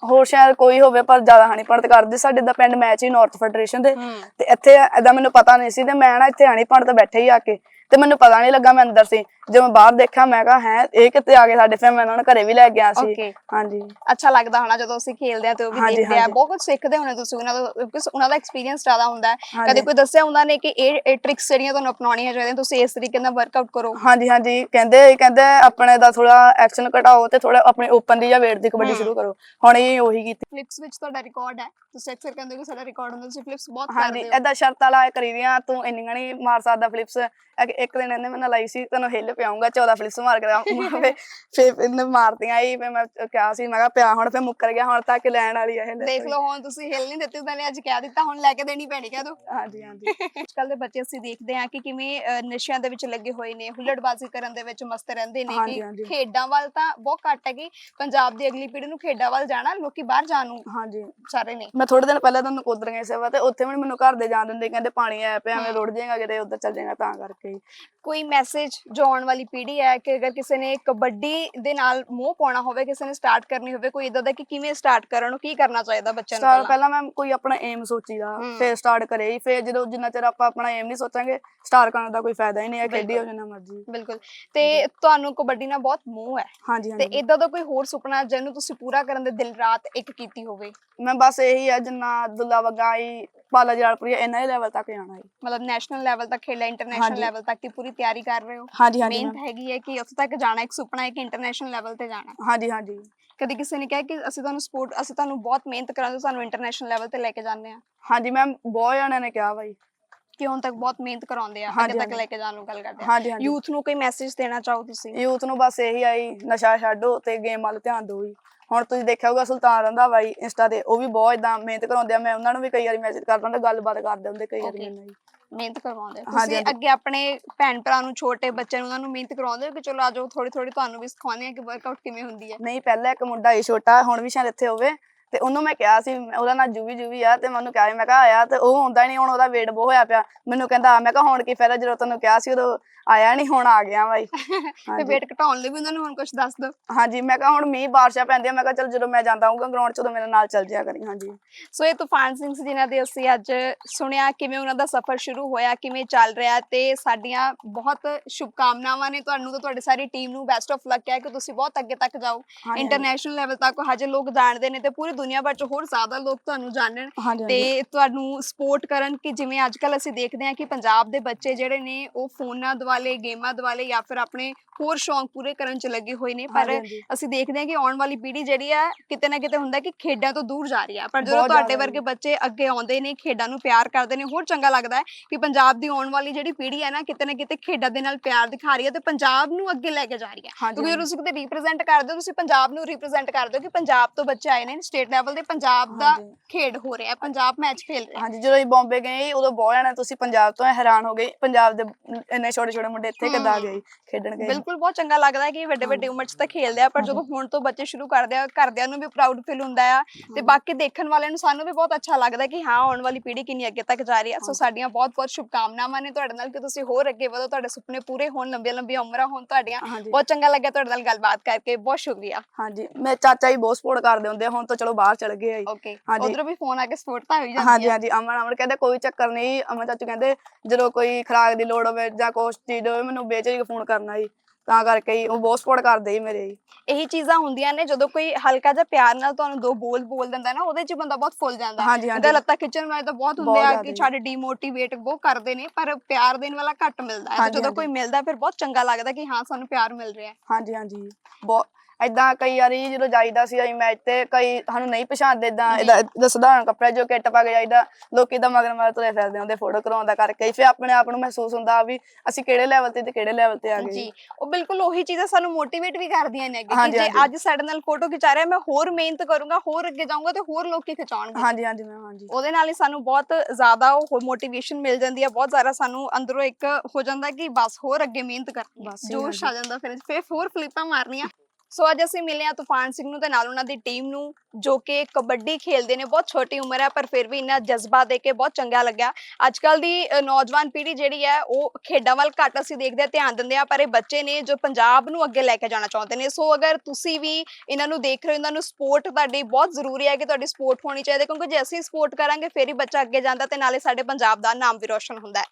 ਹੋਰ ਸ਼ਾਇਦ ਕੋਈ ਹੋਵੇ ਪਰ ਜ਼ਿਆਦਾ ਹਾਨੀ ਪੜਤ ਕਰਦੇ। ਸਾਡੇ ਦਾ ਪਿੰਡ ਮੈਚ ਹੀ ਨਾਰਥ ਫੈਡਰੇਸ਼ਨ ਦੇ। ਹੂੰ। ਤੇ ਇੱਥੇ ਏਦਾਂ ਮੈਨੂੰ ਪਤਾ ਨਹੀਂ ਸੀ ਤੇ ਮੈਂ ਨਾ ਇੱਥੇ ਆਣੀ ਪੜਤ ਬੈਠੇ ਹੀ ਆ ਕੇ। ਤੇ ਮੈਨੂੰ ਪਤਾ ਨਹੀਂ ਲੱਗਾ ਮੈਂ ਅੰਦਰ ਸੀ। ਜਦੋਂ ਮੈਂ ਬਾਹਰ ਦੇਖਿਆ ਮੈਂ ਕਿਹਾ ਹੈ ਇਹ ਕਿੱਥੇ ਆ ਗਏ ਸਾਡੇ ਫਿਰ ਮੈਂ ਉਹਨਾਂ ਨੂੰ ਘਰੇ ਵੀ ਲੈ ਗਿਆ ਸੀ। ਹਾਂਜੀ। ਅੱਛਾ ਲੱਗਦਾ ਹੋਣਾ ਜਦੋਂ ਅਸੀਂ ਖੇਲਦੇ ਆ ਤੇ ਉਹ ਵੀ ਹਾਂਜੀ, ਦੇਖਦੇ ਆ। ਹਾਂਜੀ। ਬਹੁਤ ਕੁਝ ਸਿੱਖਦੇ ਹੋਣੇ ਤੁਸੀਂ ਉਹਨਾਂ ਤੋਂ ਕਿਉਂਕਿ ਉਹਨਾਂ ਦਾ ਐਕਸਪੀਰੀਅੰਸ ਜ਼ਿਆਦਾ ਹੁੰਦਾ ਹੈ। ਹਾਂਜੀ। ਕਦੇ ਕੋਈ ਦੱਸਿਆ ਹੁੰਦਾ ਨੇ ਕਿ ਇਹ ਇਹ ਟ੍ਰਿਕਸ ਜਿਹੜੀਆਂ ਤੁਹਾਨੂੰ ਅਪਣਾਉਣੀਆਂ ਚਾਹੀਦੀਆਂ ਤੁਸੀਂ ਇਸ ਤਰੀਕੇ ਨਾਲ ਵਰਕਆਊਟ ਕਰੋ। ਹਾਂਜੀ ਹਾਂਜੀ। ਕਹਿੰਦੇ ਕਹਿੰਦੇ ਆਪਣੇ ਦਾ ਥੋੜਾ ਐਕਸ਼ਨ ਘਟਾਓ ਤੇ ਥੋੜਾ ਆਪਣੇ ਓਪਨ ਦੀ ਜਾਂ ਵੇਟ ਦੀ ਕਬੱਡੀ ਹਮ। ਸ਼ੁਰੂ ਕਰੋ। ਹੁਣ ਇਹ ਉਹੀ ਕੀਤੀ। ਫਲਿਪਸ ਵਿੱਚ ਤੁਹਾਡਾ ਰਿਕਾਰਡ ਹੈ। ਤੁਸੀਂ ਅਕਸਰ ਕਹਿੰਦੇ ਹੋ ਕਿ ਸਾਡਾ ਰਿਕਾਰਡ ਹੁੰਦਾ ਤੁਸੀਂ ਫਲਿਪਸ ਬਹੁਤ ਹਾਂਜੀ। ਕਰਦੇ ਹੋ। ਏਦਾਂ ਸ਼ਰਤ ਵਾਲਾ ਕਰੀ ਦੀਆਂ ਤੂੰ ਇੰਨੀਆਂ ਨਹੀਂ ਮਾਰ ਸਕਦਾ ਫਲਿਪਸ ਇੱਕ ਦਿਨ ਇਹਨੇ ਮੈਨੂੰ ਲਾਈ ਸੀ ਤੈਨੂੰ ਹਿੱਲ ਪਿਆਉਂਗਾ 14 ਫਲਿਸ ਮਾਰ ਕੇ ਫੇ ਫੇ ਇਹਨੇ ਮਾਰਤੀਆਂ ਹੀ ਫੇ ਮੈਂ ਕਿਹਾ ਸੀ ਮੈਂ ਕਿਹਾ ਪਿਆ ਹੁਣ ਫੇ ਮੁੱਕਰ ਗਿਆ ਹੁਣ ਤੱਕ ਲੈਣ ਵਾਲੀ ਆ ਇਹ ਦੇਖ ਲਓ ਹੁਣ ਤੁਸੀਂ ਹਿੱਲ ਨਹੀਂ ਦਿੱਤੀ ਨੇ ਅੱਜ ਕਹਿ ਦਿੱਤਾ ਹੁਣ ਲੈ ਕੇ ਦੇਣੀ ਪੈਣੀ ਕਹਿ ਦੋ। ਹਾਂਜੀ ਹਾਂਜੀ। ਕੱਲ ਦੇ ਬੱਚੇ ਅਸੀਂ ਦੇਖਦੇ ਹਾਂ ਕਿ ਕਿਵੇਂ ਨਸ਼ਿਆਂ ਦੇ ਵਿੱਚ ਲੱਗੇ ਹੋਏ ਨੇ ਹੁੱਲੜਬਾਜ਼ੀ ਕਰਨ ਦੇ ਵਿੱਚ ਮਸਤ ਰਹਿੰਦੇ ਨੇ ਕਿ। ਖੇਡਾਂ ਵੱਲ ਤਾਂ ਬਹੁਤ ਘੱਟ ਹੈ ਕਿ ਪੰਜਾਬ ਦੀ ਅਗਲੀ ਪੀੜ੍ਹੀ ਨੂੰ ਖੇਡਾਂ ਵੱਲ ਜਾਣਾ ਲੋਕੀ ਬਾਹਰ ਜਾਣ ਨੂੰ ਹਾਂਜੀ। ਸਾਰੇ ਨੇ। ਮੈਂ ਥੋੜੇ ਦਿਨ ਪਹਿਲਾਂ ਤੁਹਾਨੂੰ ਕੋਦਰ ਗਏ ਸੇਵਾ ਤੇ ਉੱਥੇ ਵੀ ਮੈਨੂੰ ਘਰ ਦੇ ਜਾਣ ਦਿੰਦੇ ਕਹਿੰਦੇ ਪਾਣੀ ਆਇਆ ਪਿਆ ਐਵੇਂ ਰੁੜ ਜਾਏਗਾ ਕਿਤੇ ਉੱਧਰ ਚੱਲ ਜਾਏਗਾ ਤਾਂ ਕਰਕੇ। ਕੋਈ ਮੈਸੇਜ ਜੋ ਆਉਣ ਵਾਲੀ ਪੀੜ੍ਹੀ ਹੈ ਕਿ ਅਗਰ ਕਿਸੇ ਨੇ ਕਬੱਡੀ ਦੇ ਨਾਲ ਮੋਹ ਪਾਉਣਾ ਹੋਵੇ ਕਿਸੇ ਨੇ ਸਟਾਰਟ ਕਰਨੀ ਹੋਵੇ ਕੋਈ ਇਦਾਂ ਦਾ ਕਿ ਕਿਵੇਂ ਸਟਾਰਟ ਕਰਨ ਨੂੰ ਕੀ ਕਰਨਾ ਚਾਹੀਦਾ ਬੱਚਿਆਂ ਨੂੰ ਪਹਿਲਾਂ? ਮੈਂ ਕੋਈ ਆਪਣਾ ਏਮ ਸੋਚੀਦਾ। ਫਿਰ ਸਟਾਰਟ ਕਰੇ ਫਿਰ ਜਦੋਂ ਜਿੰਨਾ ਚਿਰ ਆਪਾਂ ਆਪਣਾ ਏਮ ਨਹੀਂ ਸੋਚਾਂਗੇ ਸਟਾਰਟ ਕਰਨ ਦਾ ਕੋਈ ਫਾਇਦਾ ਹੀ ਨਹੀਂ ਹੈ ਖੇਡੀ ਹੋ। ਜਿੰਨਾ ਮਰਜ਼ੀ। ਬਿਲਕੁਲ। ਤੇ ਤੁਹਾਨੂੰ ਕਬੱਡੀ ਨਾਲ ਬਹੁਤ ਮੋਹ ਹੈ। ਹਾਂਜੀ ਤੇ ਇਦਾਂ ਦਾ ਕੋਈ ਹੋਰ ਸੁਪਨਾ ਜਿਹਨੂੰ ਤੁਸੀਂ ਪੂਰਾ ਕਰਨ ਦੇ ਦਿਨ ਰਾਤ ਇੱਕ ਕੀਤੀ ਹੋਵੇ? ਮੈਂ ਬਸ ਇਹੀ ਹੈ ਜਿੰਨਾ ਦੁੱਲਾ ਵਗਾਈ ਪਾਲਾ ਜਲਾਲਪੁਰੀ ਇਹਨਾਂ ਹੀ ਲੈਵਲ ਤੱਕ ਜਾਣਾ ਹੈ। ਮਤਲਬ ਨੈਸ਼ਨਲ ਲੈਵਲ ਤੱਕ ਖੇਡਣਾ ਇੰਟਰਨੈਸ਼ਨਲ ਹਾਂਜੀ। ਲੈਵਲ ਤੱਕ ਦੀ ਪੂਰੀ ਤਿਆਰੀ ਕਰ ਰਹੇ ਹੋ? ਹਾਂਜੀ ਹਾਂਜੀ ਮਿਹਨਤ ma'am, ਹੈਗੀ ਹੈ ਕਿ ਉੱਥੇ ਤੱਕ ਜਾਣਾ ਇੱਕ ਸੁਪਨਾ ਹੈ ਕਿ ਇੰਟਰਨੈਸ਼ਨਲ ਲੈਵਲ ਤੇ ਜਾਣਾ। ਹਾਂਜੀ ਹਾਂਜੀ। ਕਦੀ ਕਿਸੇ ਨੇ ਕਿਹਾ ਕਿ ਅਸੀਂ ਤੁਹਾਨੂੰ ਸਪੋਰਟ ਅਸੀਂ ਤੁਹਾਨੂੰ ਬਹੁਤ ਮਿਹਨਤ ਕਰਾਂਗੇ ਤੁਹਾਨੂੰ ਇੰਟਰਨੈਸ਼ਨਲ ਲੈਵਲ ਤੇ ਲੈ ਕੇ ਜਾਂਦੇ ਆ? ਹਾਂਜੀ ਮੈਮ ਬਹੁਤ ਜਣਿਆਂ ਨੇ ਕਿਹਾ ਬਾਈ। ਕਿ ਹੁਣ ਤੱਕ ਬਹੁਤ ਮਿਹਨਤ ਕਰਾਉਂਦੇ ਆ ਅੱਗੇ ਤੱਕ। ਲੈ ਕੇ ਜਾਣ ਨੂੰ ਗੱਲ ਕਰਦੇ ਆ। ਹਾਂਜੀ ਹਾਂਜੀ। ਯੂਥ ਨੂੰ ਕੋਈ ਮੈਸੇਜ ਦੇਣਾ ਚਾਹੋ ਤੁਸੀਂ? ਯੂਥ ਨੂੰ ਬਸ ਇਹੀ ਆਈ ਨਸ਼ਾ ਛੱਡੋ ਤੇ ਗੇਮ ਵੱਲ ਧਿਆਨ ਦਿਓ ਜੀ। ਹੁਣ ਤੁਸੀਂ ਦੇਖਿਆ ਹੋਊਗਾ ਸੁਲਤਾਨ ਰੰਦਾ ਬਾਈ ਇੰਸਟਾ ਤੇ ਉਹ ਵੀ ਬਹੁਤ ਇਦਾਂ ਮਿਹਨਤ ਕਰਾਉਂਦੇ ਆ। ਮੈਂ ਉਹਨਾਂ ਨੂੰ ਵੀ ਕਈ ਵਾਰੀ ਮੈਸੇਜ ਕਰਦਾ ਹੁੰਦਾ ਗੱਲਬਾਤ ਕਰਦੇ ਹੁੰਦੇ ਕਈ ਵਾਰੀ Okay. ਮੈਨੂੰ ਜੀ। ਮਿਹਨਤ ਕਰਵਾਉਂਦੇ ਤੁਸੀਂ। ਅੱਗੇ ਆਪਣੇ ਭੈਣ ਭਰਾ ਨੂੰ ਛੋਟੇ ਬੱਚਿਆਂ ਨੂੰ ਉਹਨਾਂ ਨੂੰ ਮਿਹਨਤ ਕਰਵਾਉਂਦੇ ਹੋ ਕਿ ਚਲੋ ਆਜੋ ਥੋੜੀ ਥੋੜੀ ਤੁਹਾਨੂੰ ਵੀ ਸਿਖਾਉਂਦੇ ਆ ਕਿ ਵਰਕਆਊਟ ਕਿਵੇਂ ਹੁੰਦੀ ਹੈ? ਨਹੀਂ ਪਹਿਲਾਂ ਇੱਕ ਮੁੰਡਾ ਹੀ ਛੋਟਾ ਹੁਣ ਵੀ ਸ਼ਾਇਦ ਇੱਥੇ ਹੋਵੇ। ਤੇ ਉਹਨੂੰ ਮੈਂ ਕਿਹਾ ਸੀ ਉਹਦਾ ਨਾਂ ਜੂਵੀ ਜੂਵੀ ਆ ਤੇ ਮੈਂ ਉਹਨੂੰ ਕਿਹਾ ਸੀ, ਮੈਂ ਕਿਹਾ ਆਇਆ ਤੇ ਉਹ ਹੁੰਦਾ ਨਹੀਂ ਹੁਣ ਉਹਦਾ weight ਬਹੁਤ ਹੋਇਆ ਪਿਆ। ਮੈਨੂੰ ਕਹਿੰਦਾ ਮੈਂ ਕਿਹਾ ਹੁਣ ਕੀ ਫਾਇਦਾ ਜਦੋਂ ਤੈਨੂੰ ਕਿਹਾ ਸੀ ਉਦੋਂ ਆਇਆ ਨਹੀਂ ਹੁਣ ਆ ਗਿਆ ਬਾਈ। ਤੇ ਹਾਂਜੀ। weight ਘਟਾਉਣ ਲਈ ਵੀ ਉਹਨਾਂ ਨੂੰ ਹੁਣ ਕੁਝ ਦੱਸ ਦਿਓ ਹਾਂਜੀ ਮੈਂ ਕਿਹਾ ਹੁਣ ਮੀਂਹ ਬਾਰਿਸ਼ਾਂ ਪੈਂਦੀਆਂ ਮੈਂ ਕਿਹਾ ਚਲ ਜਦੋਂ ਮੈਂ ਜਾਂਦਾ ਹੂੰਗਾ ਗਰਾਊਂਡ 'ਚ ਉਦੋਂ ਮੇਰੇ ਨਾਲ ਚੱਲ ਜਿਆ ਕਰੀ ਹਾਂਜੀ। ਸੋ ਇਹ ਤੂਫਾਨ ਸਿੰਘ ਸੀ ਜਿਨ੍ਹਾਂ ਦੇ ਅਸੀਂ ਅੱਜ ਸੁਣਿਆ ਕਿਵੇਂ ਉਹਨਾਂ ਦਾ ਸਫ਼ਰ ਸ਼ੁਰੂ ਹੋਇਆ ਕਿਵੇਂ ਚੱਲ ਰਿਹਾ ਤੇ ਸਾਡੀਆਂ ਬਹੁਤ ਸ਼ੁਭਕਾਮਨਾਵਾਂ ਨੇ। ਤੁਹਾਨੂੰ ਤੇ ਤੁਹਾਡੀ ਸਾਰੀ ਟੀਮ ਨੂੰ ਬੈਸਟ ਆਫ ਲੱਕ ਹੈ ਕਿ ਤੁਸੀਂ ਬਹੁਤ ਅੱਗੇ ਤੱਕ ਜਾਓ। ਹਾਂਜੀ, ਇੰਟਰਨੈਸ਼ਨਲ ਲੈਵਲ ਤੱਕ ਹਜੇ ਲੋਕ ਜਾਣਦੇ ਨੇ ਤੇ ਪੂਰੀ ਦੁਨੀਆ ਭਰ ਚ ਹੋਰ ਜ਼ਿਆਦਾ ਲੋਕ ਤੁਹਾਨੂੰ ਜਾਣਨ ਹਾਂਜੀ ਤੇ ਤੁਹਾਨੂੰ ਸਪੋਰਟ ਕਰਨ ਕਿ ਜਿਵੇਂ ਅੱਜ ਕੱਲ ਅਸੀਂ ਦੇਖਦੇ ਹਾਂ ਕਿ ਪੰਜਾਬ ਦੇ ਬੱਚੇ ਜਿਹੜੇ ਨੇ ਉਹ ਫੋਨਾਂ ਦੁਆਲੇ ਗੇਮਾਂ ਦੁਆਲੇ ਜਾਂ ਫਿਰ ਆਪਣੇ ਹੋਰ ਸ਼ੌਂਕ ਪੂਰੇ ਕਰਨ ਚ ਲੱਗੇ ਹੋਏ ਨੇ ਪਰ ਹਾਂਜੀ। ਅਸੀਂ ਦੇਖਦੇ ਹਾਂ ਕਿ ਆਉਣ ਵਾਲੀ ਪੀੜ੍ਹੀ ਜਿਹੜੀ ਆ ਕਿਤੇ ਨਾ ਕਿਤੇ ਹੁੰਦਾ ਕਿ ਖੇਡਾਂ ਤੋਂ ਦੂਰ ਜਾ ਰਹੀ ਆ ਪਰ ਜਦੋਂ ਬਹੁਤ ਤੁਹਾਡੇ ਜ਼ਿਆਦਾ ਵਰਗੇ ਬੱਚੇ ਅੱਗੇ ਆਉਂਦੇ ਨੇ ਖੇਡਾਂ ਨੂੰ ਪਿਆਰ ਕਰਦੇ ਨੇ ਹੋਰ ਚੰਗਾ ਲੱਗਦਾ ਹੈ ਕਿ ਪੰਜਾਬ ਦੀ ਆਉਣ ਵਾਲੀ ਜਿਹੜੀ ਪੀੜ੍ਹੀ ਹੈ ਨਾ ਕਿਤੇ ਨਾ ਕਿਤੇ ਖੇਡਾਂ ਦੇ ਨਾਲ ਪਿਆਰ ਦਿਖਾ ਰਹੀ ਹੈ ਤੇ ਪੰਜਾਬ ਨੂੰ ਅੱਗੇ ਲੈ ਕੇ ਜਾ ਰਹੀ ਹੈ ਹਾਂਜੀ, ਕਿਉਂਕਿ ਜਦੋਂ। ਤੁਸੀਂ ਕਿਤੇ ਰਿਪਰੈਜ਼ੈਂਟ ਕਰਦੇ ਹੋ ਤੁਸੀਂ ਪੰਜਾਬ ਨੂੰ ਰਿਪਰੈਜ਼ੈਂਟ ਕਰਦੇ ਹੋ ਕਿ ਪੰਜਾਬ ਤੋਂ ਬੱਚੇ ਆਏ ਨੇ ਸਟੇਟ ਲੈਵਲ ਤੇ ਪੰਜਾਬ ਦਾ ਹਾਂਜੀ। ਖੇਡ ਹੋ ਰਿਹਾ ਹੈ ਪੰਜਾਬ ਮੈਚ ਖੇਲ ਰਿਹਾ ਹੈ ਹਾਂਜੀ ਜਦੋਂ ਅਸੀਂ ਬੰਬੇ ਗਏ ਸੀ, ਉਦੋਂ ਬਹੁਤ ਜਾਣੇ ਤੁਸੀਂ ਪੰਜਾਬ ਤੋਂ ਹੈਰਾਨ ਹੋ ਗਏ ਪੰਜਾਬ ਦੇ ਇੰਨੇ ਛੋਟੇ ਛੋਟੇ ਮੁੰਡੇ ਇੱਥੇ ਕਿੱਦਾਂ ਆ ਗਏ ਖੇਡਣ ਗਏ ਬਿਲਕੁਲ ਬਹੁਤ ਚੰਗਾ ਲੱਗਦਾ ਹੈ ਕਿ ਵੱਡੇ ਵੱਡੇ ਉਮਰ 'ਚ ਤਾਂ ਖੇਲਦੇ ਆ ਪਰ ਜਦੋਂ ਹੁਣ ਤੋਂ ਬੱਚੇ ਸ਼ੁਰੂ ਕਰਦੇ ਆ ਘਰਦਿਆਂ ਨੂੰ ਵੀ ਪ੍ਰਾਊਡ ਫੀਲ ਹੁੰਦਾ ਆ ਤੇ ਬਾਕੀ ਦੇਖਣ ਵਾਲਿਆਂ ਨੂੰ ਸਾਨੂੰ ਵੀ ਬਹੁਤ ਅੱਛਾ ਲੱਗਦਾ ਕਿ ਹਾਂ ਆਉਣ ਵਾਲੀ ਪੀੜ੍ਹੀ ਕਿੰਨੀ ਅੱਗੇ ਤੱਕ ਜਾ ਰਹੀ ਹੈ। ਸੋ ਸਾਡੀਆਂ ਬਹੁਤ ਬਹੁਤ ਸ਼ੁਭਕਾਮਨਾਵਾਂ ਨੇ ਤੁਹਾਡੇ ਨਾਲ ਕਿ ਤੁਸੀਂ ਹੋਰ ਅੱਗੇ ਵਧੋ ਤੁਹਾਡੇ ਸੁਪਨੇ ਪੂਰੇ ਹੋਣ ਲੰਬੀਆਂ ਲੰਬੀਆਂ ਉਮਰਾਂ ਹੋਣ ਤੁਹਾਡੀਆਂ। ਬਹੁਤ ਚੰਗਾ ਲੱਗਿਆ ਤੁਹਾਡੇ ਨਾਲ ਗੱਲਬਾਤ ਕਰਕੇ। ਬਹੁਤ ਸ਼ੁਕਰੀਆ। ਹਾਂਜੀ ਮੇਰੇ ਚਾਚਾ ਜੀ ਬਹੁਤ ਸਪੋਰਟ ਕਰਦੇ ਹੁੰਦੇ ਆ, ਹੁਣ ਤਾਂ ਚਲੋ ਬਾਹਰ ਚਲ ਗਏ ਆ। ਓਕੇ ਹਾਂਜੀ। ਉਧਰੋਂ ਵੀ ਫੋਨ ਆ ਕੇ ਸਪੋਰਟ ਤਾਂ ਹੋਈ ਜਾਂਦੀ ਹਾਂਜੀ ਹਾਂਜੀ ਅਮਨ ਅਮਨ ਕਹਿੰਦੇ ਕੋਈ ਚੱਕਰ ਨਹੀਂ ਅਮਨ ਚਾਚੂ ਕਹਿੰਦੇ ਜਦੋਂ ਕੋਈ ਖਰਾਕ ਦੀ ਲੋੜ ਹੋਵੇ ਜਾਂ ਕੁਛ ਚੀਜ਼ ਹੋਵੇ ਮੈਨੂੰ ਬੇਚੇ ਫੋਨ ਕਰਨਾ ਜੀ। ਤਾਂ ਕਰਕੇ ਹੀ ਉਹ ਬਹੁਤ ਸਪੋਰਟ ਕਰਦੇ ਜੀ ਮੇਰੇ ਜੀ ਇਹੀ ਚੀਜ਼ਾਂ ਹੁੰਦੀਆਂ ਨੇ ਜਦੋਂ ਕੋਈ ਹਲਕਾ ਜਿਹਾ ਪਿਆਰ ਨਾਲ ਤੁਹਾਨੂੰ ਦੋ ਬੋਲ ਬੋਲ ਦਿੰਦਾ ਨਾ ਉਹਦੇ 'ਚ ਬੰਦਾ ਬਹੁਤ ਫੁੱਲ ਜਾਂਦਾ ਹਾਂਜੀ, ਹੈ ਹਾਂਜੀ। ਲੱਤਾਂ ਖਿੱਚਣ ਵਾਲੇ ਤਾਂ ਬਹੁਤ ਹੁੰਦੇ ਬਹੁਤ ਆ ਕਿ। ਛੱਡ ਡੀਮੋਟੀਵੇਟ ਬਹੁਤ ਕਰਦੇ ਨੇ ਪਰ ਪਿਆਰ ਦੇਣ ਵਾਲਾ ਘੱਟ ਮਿਲਦਾ ਹੈ ਤੇ ਹਾਂਜੀ, ਜਦੋਂ ਹਾਂਜੀ। ਕੋਈ ਮਿਲਦਾ ਫਿਰ ਬਹੁਤ ਚੰਗਾ ਲੱਗਦਾ ਕਿ ਹਾਂ ਸਾਨੂੰ ਪਿਆਰ ਮਿਲ ਰਿਹਾ ਹੈ ਹਾਂਜੀ ਹਾਂਜੀ ਬਹੁਤ ਏਦਾਂ ਕਈ ਵਾਰੀ ਜਦੋਂ ਜਾਈਦਾ ਸੀ ਅਸੀਂ ਮੈਚ ਤੇ ਕਈ ਸਾਨੂੰ ਨਹੀਂ ਪਛਾਣਦੇ ਇਦਾਂ। ਇਹਦਾ ਸਧਾਰਨ ਕੱਪੜੇ ਜੋ ਕਿੱਟ ਪਾ ਕੇ ਜਾਈਦਾ ਲੋਕੀ ਤਾਂ ਮਗਰ ਮਗਰ ਤੁਰੇ ਫਿਰਦੇ ਹੁੰਦੇ ਫੋਟੋ ਕਰਾਉਂਦਾ ਕਰਕੇ ਫਿਰ ਆਪਣੇ ਆਪ ਨੂੰ ਮਹਿਸੂਸ ਹੁੰਦਾ ਵੀ ਅਸੀਂ ਕਿਹੜੇ ਲੈਵਲ ਤੇ ਤੇ ਕਿਹੜੇ ਲੈਵਲ ਤੇ ਆ ਗਏ ਜੀ ਉਹ ਬਿਲਕੁਲ ਉਹੀ ਚੀਜ਼ਾਂ ਸਾਨੂੰ ਮੋਟੀਵੇਟ ਵੀ ਕਰਦੀਆਂ ਨੇ ਕਿ ਜੇ। ਅੱਜ ਸਾਡੇ ਨਾਲ ਫੋਟੋ ਖਿਚਾ ਰਿਹਾ ਮੈਂ ਹੋਰ ਮਿਹਨਤ ਕਰੂੰਗਾ ਹੋਰ ਅੱਗੇ ਜਾਊਂਗਾ ਤੇ ਹੋਰ ਲੋਕੀ ਖਿਚਾਉਣਗੇ ਹਾਂਜੀ ਹਾਂਜੀ ਮੈਮ ਹਾਂਜੀ ਉਹਦੇ ਨਾਲ ਹੀ ਸਾਨੂੰ ਬਹੁਤ ਜ਼ਿਆਦਾ ਉਹ ਮੋਟੀਵੇਸ਼ਨ ਮਿਲ ਜਾਂਦੀ ਹੈ ਬਹੁਤ ਜ਼ਿਆਦਾ ਸਾਨੂੰ ਅੰਦਰੋਂ ਇੱਕ ਹੋ ਜਾਂਦਾ ਕਿ ਬਸ ਹੋਰ ਅੱਗੇ ਮਿਹਨਤ ਕਰਨੀ ਹੈ ਬਸ ਜੋਸ਼। ਆ ਜਾਂਦਾ ਫਿਰ ਫਿਰ ਹੋਰ ਫਲਿੱਪਾਂ ਮਾਰਨੀਆਂ ਸੋ ਅੱਜ ਅਸੀਂ ਮਿਲੇ ਆ ਤੂਫਾਨ ਸਿੰਘ ਨੂੰ ਤੇ ਨਾਲ ਉਹਨਾਂ ਦੀ ਟੀਮ ਨੂੰ, ਜੋ ਕਿ ਕਬੱਡੀ ਖੇਲਦੇ ਨੇ, ਬਹੁਤ ਛੋਟੀ ਉਮਰ ਹੈ, ਪਰ ਫਿਰ ਵੀ ਇਹਨਾਂ ਜਜ਼ਬਾ ਦੇ ਕੇ ਬਹੁਤ ਚੰਗਾ ਲੱਗਿਆ। ਅੱਜ ਕੱਲ ਦੀ ਨੌਜਵਾਨ ਪੀੜ੍ਹੀ ਜਿਹੜੀ ਹੈ, ਉਹ ਖੇਡਾਂ ਵੱਲ ਘੱਟ ਅਸੀਂ ਦੇਖਦੇ ਆ ਧਿਆਨ ਦਿੰਦੇ ਆ ਪਰ ਇਹ ਬੱਚੇ ਨੇ ਜੋ ਪੰਜਾਬ ਨੂੰ ਅੱਗੇ ਲੈ ਕੇ ਜਾਣਾ ਚਾਹੁੰਦੇ ਨੇ। ਸੋ ਅਗਰ ਤੁਸੀਂ ਵੀ ਇਹਨਾਂ ਨੂੰ ਦੇਖ ਰਹੇ ਹੋ, ਇਹਨਾਂ ਨੂੰ ਸਪੋਰਟ ਤੁਹਾਡੀ ਬਹੁਤ ਜ਼ਰੂਰੀ ਹੈ ਕਿ ਤੁਹਾਡੀ ਸਪੋਰਟ ਹੋਣੀ ਚਾਹੀਦੀ ਹੈ, ਕਿਉਂਕਿ ਜੇ ਅਸੀਂ ਸਪੋਰਟ ਕਰਾਂਗੇ, ਫਿਰ ਹੀ ਬੱਚਾ ਅੱਗੇ ਜਾਂਦਾ ਤੇ ਨਾਲੇ ਸਾਡੇ ਪੰਜਾਬ ਦਾ ਨਾਮ ਵੀ ਰੋਸ਼ਨ ਹੁੰਦਾ ਹੈ।